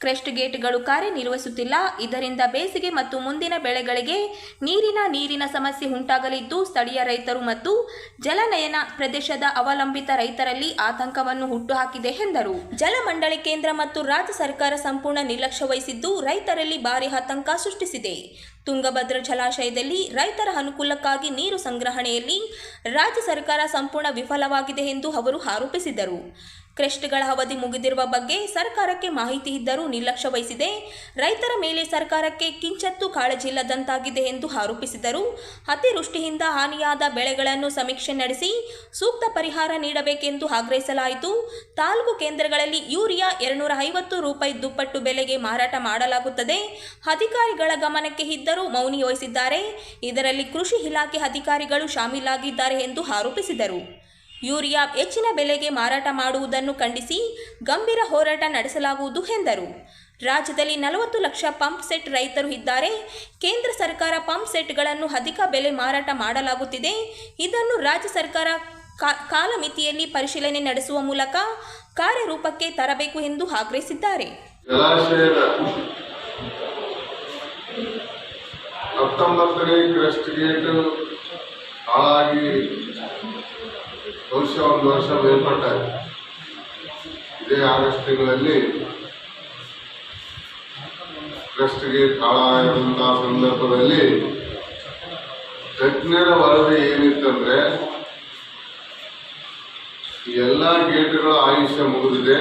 ಕ್ರೆಸ್ಟ್ ಗೇಟ್ಗಳು ಕಾರ್ಯನಿರ್ವಹಿಸುತ್ತಿಲ್ಲ. ಇದರಿಂದ ಬೇಸಿಗೆ ಮತ್ತು ಮುಂದಿನ ಬೆಳೆಗಳಿಗೆ ನೀರಿನ ನೀರಿನ ಸಮಸ್ಯೆ ಉಂಟಾಗಲಿದ್ದು, ಸ್ಥಳೀಯ ರೈತರು ಮತ್ತು ಜಲನಯನ ಪ್ರದೇಶದ ಅವಲಂಬಿತ ರೈತರಲ್ಲಿ ಆತಂಕವನ್ನು ಹುಟ್ಟುಹಾಕಿದೆ ಎಂದರು. ಜಲಮಂಡಳಿ ಕೇಂದ್ರ ಮತ್ತು ರಾಜ್ಯ ಸರ್ಕಾರ ಸಂಪೂರ್ಣ ನಿರ್ಲಕ್ಷ್ಯ ವಹಿಸಿದ್ದು, ರೈತರಲ್ಲಿ ಭಾರಿ ಆತಂಕ ಸೃಷ್ಟಿಸಿದೆ. ತುಂಗಭದ್ರಾ ಜಲಾಶಯದಲ್ಲಿ ರೈತರ ಅನುಕೂಲಕ್ಕಾಗಿ ನೀರು ಸಂಗ್ರಹಣೆಯಲ್ಲಿ ರಾಜ್ಯ ಸರ್ಕಾರ ಸಂಪೂರ್ಣ ವಿಫಲವಾಗಿದೆ ಎಂದು ಅವರು ಆರೋಪಿಸಿದರು. ಕ್ರೆಸ್ಟ್ಗಳ ಅವಧಿ ಮುಗಿದಿರುವ ಬಗ್ಗೆ ಸರ್ಕಾರಕ್ಕೆ ಮಾಹಿತಿ ಇದ್ದರೂ ನಿರ್ಲಕ್ಷ್ಯ ವಹಿಸಿದೆ. ರೈತರ ಮೇಲೆ ಸರ್ಕಾರಕ್ಕೆ ಕಿಂಚತ್ತೂ ಕಾಳಜಿಲ್ಲದಂತಾಗಿದೆ ಎಂದು ಆರೋಪಿಸಿದರು. ಅತಿವೃಷ್ಟಿಯಿಂದ ಹಾನಿಯಾದ ಬೆಳೆಗಳನ್ನು ಸಮೀಕ್ಷೆ ನಡೆಸಿ ಸೂಕ್ತ ಪರಿಹಾರ ನೀಡಬೇಕೆಂದು ಆಗ್ರಹಿಸಲಾಯಿತು. ತಾಲೂಕು ಕೇಂದ್ರಗಳಲ್ಲಿ ಯೂರಿಯಾ ಎರಡುನೂರ ಐವತ್ತು ರೂಪಾಯಿ ದುಪ್ಪಟ್ಟು ಬೆಲೆಗೆ ಮಾರಾಟ ಮಾಡಲಾಗುತ್ತದೆ. ಅಧಿಕಾರಿಗಳ ಗಮನಕ್ಕೆ ಇದ್ದರೂ ಮೌನಿ ವಹಿಸಿದ್ದಾರೆ. ಇದರಲ್ಲಿ ಕೃಷಿ ಇಲಾಖೆ ಅಧಿಕಾರಿಗಳು ಶಾಮೀಲಾಗಿದ್ದಾರೆ ಎಂದು ಆರೋಪಿಸಿದರು. ಯೂರಿಯಾ ಹೆಚ್ಚಿನ ಬೆಲೆಗೆ ಮಾರಾಟ ಮಾಡುವುದನ್ನು ಖಂಡಿಸಿ ಗಂಭೀರ ಹೋರಾಟ ನಡೆಸಲಾಗುವುದು ಎಂದರು. ರಾಜ್ಯದಲ್ಲಿ ನಲವತ್ತು ಲಕ್ಷ ಪಂಪ್ ಸೆಟ್ ರೈತರು ಇದ್ದಾರೆ. ಕೇಂದ್ರ ಸರ್ಕಾರ ಪಂಪ್ ಸೆಟ್ಗಳನ್ನು ಅಧಿಕ ಬೆಲೆ ಮಾರಾಟ ಮಾಡಲಾಗುತ್ತಿದೆ. ಇದನ್ನು ರಾಜ್ಯ ಸರ್ಕಾರ ಕಾಲಮಿತಿಯಲ್ಲಿ ಪರಿಶೀಲನೆ ನಡೆಸುವ ಮೂಲಕ ಕಾರ್ಯರೂಪಕ್ಕೆ ತರಬೇಕು ಎಂದು ಆಗ್ರಹಿಸಿದ್ದಾರೆ. ಹಾಳಾಗಿ ಬಹುಶಃ ಒಂದು ವರ್ಷ ಮೇಲ್ಪಟ್ಟ ಇದೇ ಆಗಸ್ಟ್ ತಿಂಗಳಲ್ಲಿ ಟ್ರಸ್ಟ್ಗೆ ಕಾಳ ಇರುವಂತಹ ಸಂದರ್ಭದಲ್ಲಿ ತಜ್ಞರ ವರದಿ ಏನಿತ್ತಂದ್ರೆ ಎಲ್ಲ ಗೇಟ್ಗಳ ಆಯುಷ್ಯ ಮುಗಿದಿದೆ.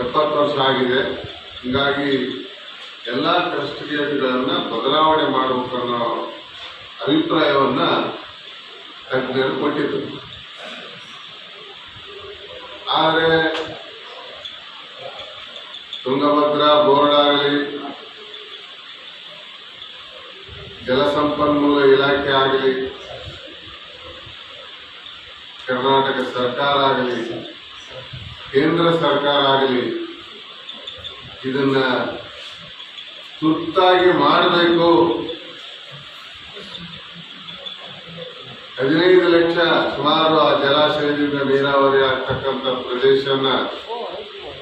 ಎಪ್ಪತ್ತು ವರ್ಷ ಆಗಿದೆ. ಹೀಗಾಗಿ ಎಲ್ಲ ಟ್ರಸ್ಟ್ ಗೇಟ್ಗಳನ್ನು ಬದಲಾವಣೆ ಮಾಡಬೇಕನ್ನೋ ಅಭಿಪ್ರಾಯವನ್ನ ತಜ್ಞರು ಕೊಟ್ಟಿದ್ದರು ಆದರೆ ತುಂಗಭದ್ರಾ ಬೋರ್ಡ್ ಆಗಲಿ ಜಲಸಂಪನ್ಮೂಲ ಇಲಾಖೆ ಆಗಲಿ, ಕರ್ನಾಟಕ ಸರ್ಕಾರ ಆಗಲಿ, ಕೇಂದ್ರ ಸರ್ಕಾರ ಆಗಲಿ ಇದನ್ನ ತುರ್ತಾಗಿ ಮಾಡಬೇಕು. ಹದಿನೈದು ಲಕ್ಷ ಸುಮಾರು ಆ ಜಲಾಶಯದಿಂದ ನೀರಾವರಿ ಆಗ್ತಕ್ಕಂಥ ಪ್ರದೇಶನ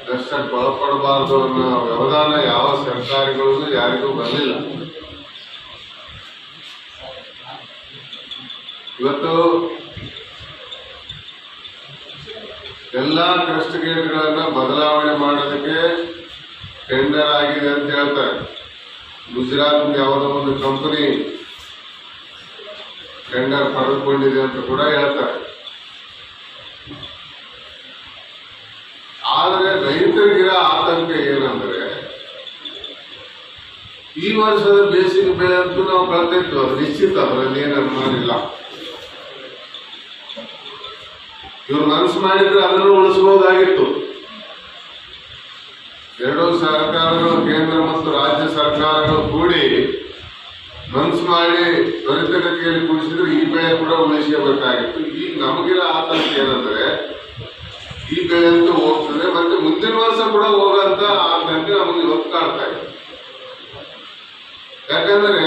ನಷ್ಟಕ್ಕೆ ಒಳಪಡಬಾರದು ಅನ್ನೋ ವ್ಯವಧಾನ ಯಾವ ಸರ್ಕಾರಗಳು ಯಾರಿಗೂ ಬರಲಿಲ್ಲ ಇವತ್ತು ಎಲ್ಲ ಟ್ರಸ್ಟ್ ಗೇಟ್ಗಳನ್ನ ಬದಲಾವಣೆ ಮಾಡೋದಕ್ಕೆ ಟೆಂಡರ್ ಆಗಿದೆ ಅಂತ ಹೇಳ್ತಾರೆ. ಗುಜರಾತ್ ಯಾವುದೋ ಒಂದು ಕಂಪನಿ ಟೆಂಡರ್ ಪಡೆದುಕೊಂಡಿದೆ ಅಂತ ಕೂಡ ಹೇಳ್ತಾರೆ. ಆದರೆ ರೈತರಿಗಿರೋ ಆತಂಕ ಏನಂದ್ರೆ, ಈ ವರ್ಷದ ಬೇಸಿಗೆ ಬೆಳೆ ಅಂತೂ ನಾವು ಕಳ್ತಿತ್ತು ಅದು ನಿಶ್ಚಿತ, ಅದರಲ್ಲಿ ಏನು ಅನುಮಾನ ಇಲ್ಲ ಇವ್ರು ಮನಸ್ಸು ಮಾಡಿದ್ರೆ ಅದನ್ನು ಉಳಿಸಬಹುದಾಗಿತ್ತು ಎರಡೂ ಸರ್ಕಾರಗಳು, ಕೇಂದ್ರ ಮತ್ತು ರಾಜ್ಯ ಸರ್ಕಾರಗಳು ಕೂಡಿ ಮನಸ್ಸು ಮಾಡಿ ತ್ವರಿತಗತಿಯಲ್ಲಿ ಕುಡಿಸಿದ್ರೆ ಈ ಬೆಳೆ ಕೂಡ ಉಳಿಸಬೇಕಾಗಿತ್ತು ಈಗ ನಮಗಿರೋ ಆತಂಕ ಏನಂದ್ರೆ, ಈ ಬೆಳೆ ಅಂತೂ ಹೋಗ್ತದೆ, ಮತ್ತೆ ಮುಂದಿನ ವರ್ಷ ಕೂಡ ಹೋಗಂತ ಆತಂಕ ನಮಗೆ ಇವತ್ತು ಕಾಡ್ತಾ ಇದೆ. ಯಾಕಂದ್ರೆ,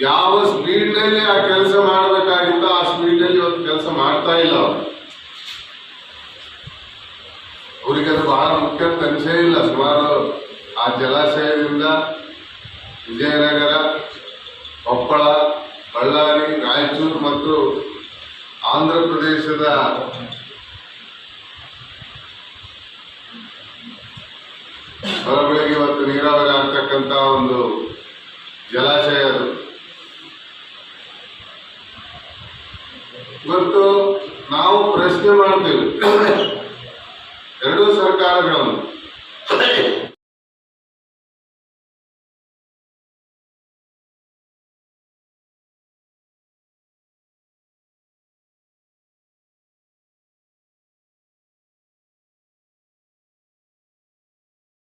ಯಾವ ಸ್ಪೀಡ್ನಲ್ಲಿ ಆ ಕೆಲಸ ಮಾಡಬೇಕಾಗಿತ್ತು ಆ ಸ್ಪೀಡ್ನಲ್ಲಿ ಇವತ್ತು ಕೆಲಸ ಮಾಡ್ತಾ ಇಲ್ಲ ಅವರು. ಅವರಿಗೆ ಅದು ಬಹಳ ಮುಖ್ಯ ಅಂತ ಇಲ್ಲ. ಸುಮಾರು ಆ ಜಲಾಶಯದಿಂದ ವಿಜಯನಗರ, ಕೊಪ್ಪಳ, ಬಳ್ಳಾರಿ, ರಾಯಚೂರು ಮತ್ತು ಆಂಧ್ರ ಪ್ರದೇಶದ ಹೊರಗಳಿಗೆ ಇವತ್ತು ನೀರಾವರಿ ಆಗ್ತಕ್ಕಂಥ ಒಂದು ಜಲಾಶಯ ಅದು. ಇವತ್ತು ನಾವು ಪ್ರಶ್ನೆ ಮಾಡ್ತೇವೆ. ಎರಡೂ ಸರ್ಕಾರಗಳನ್ನು.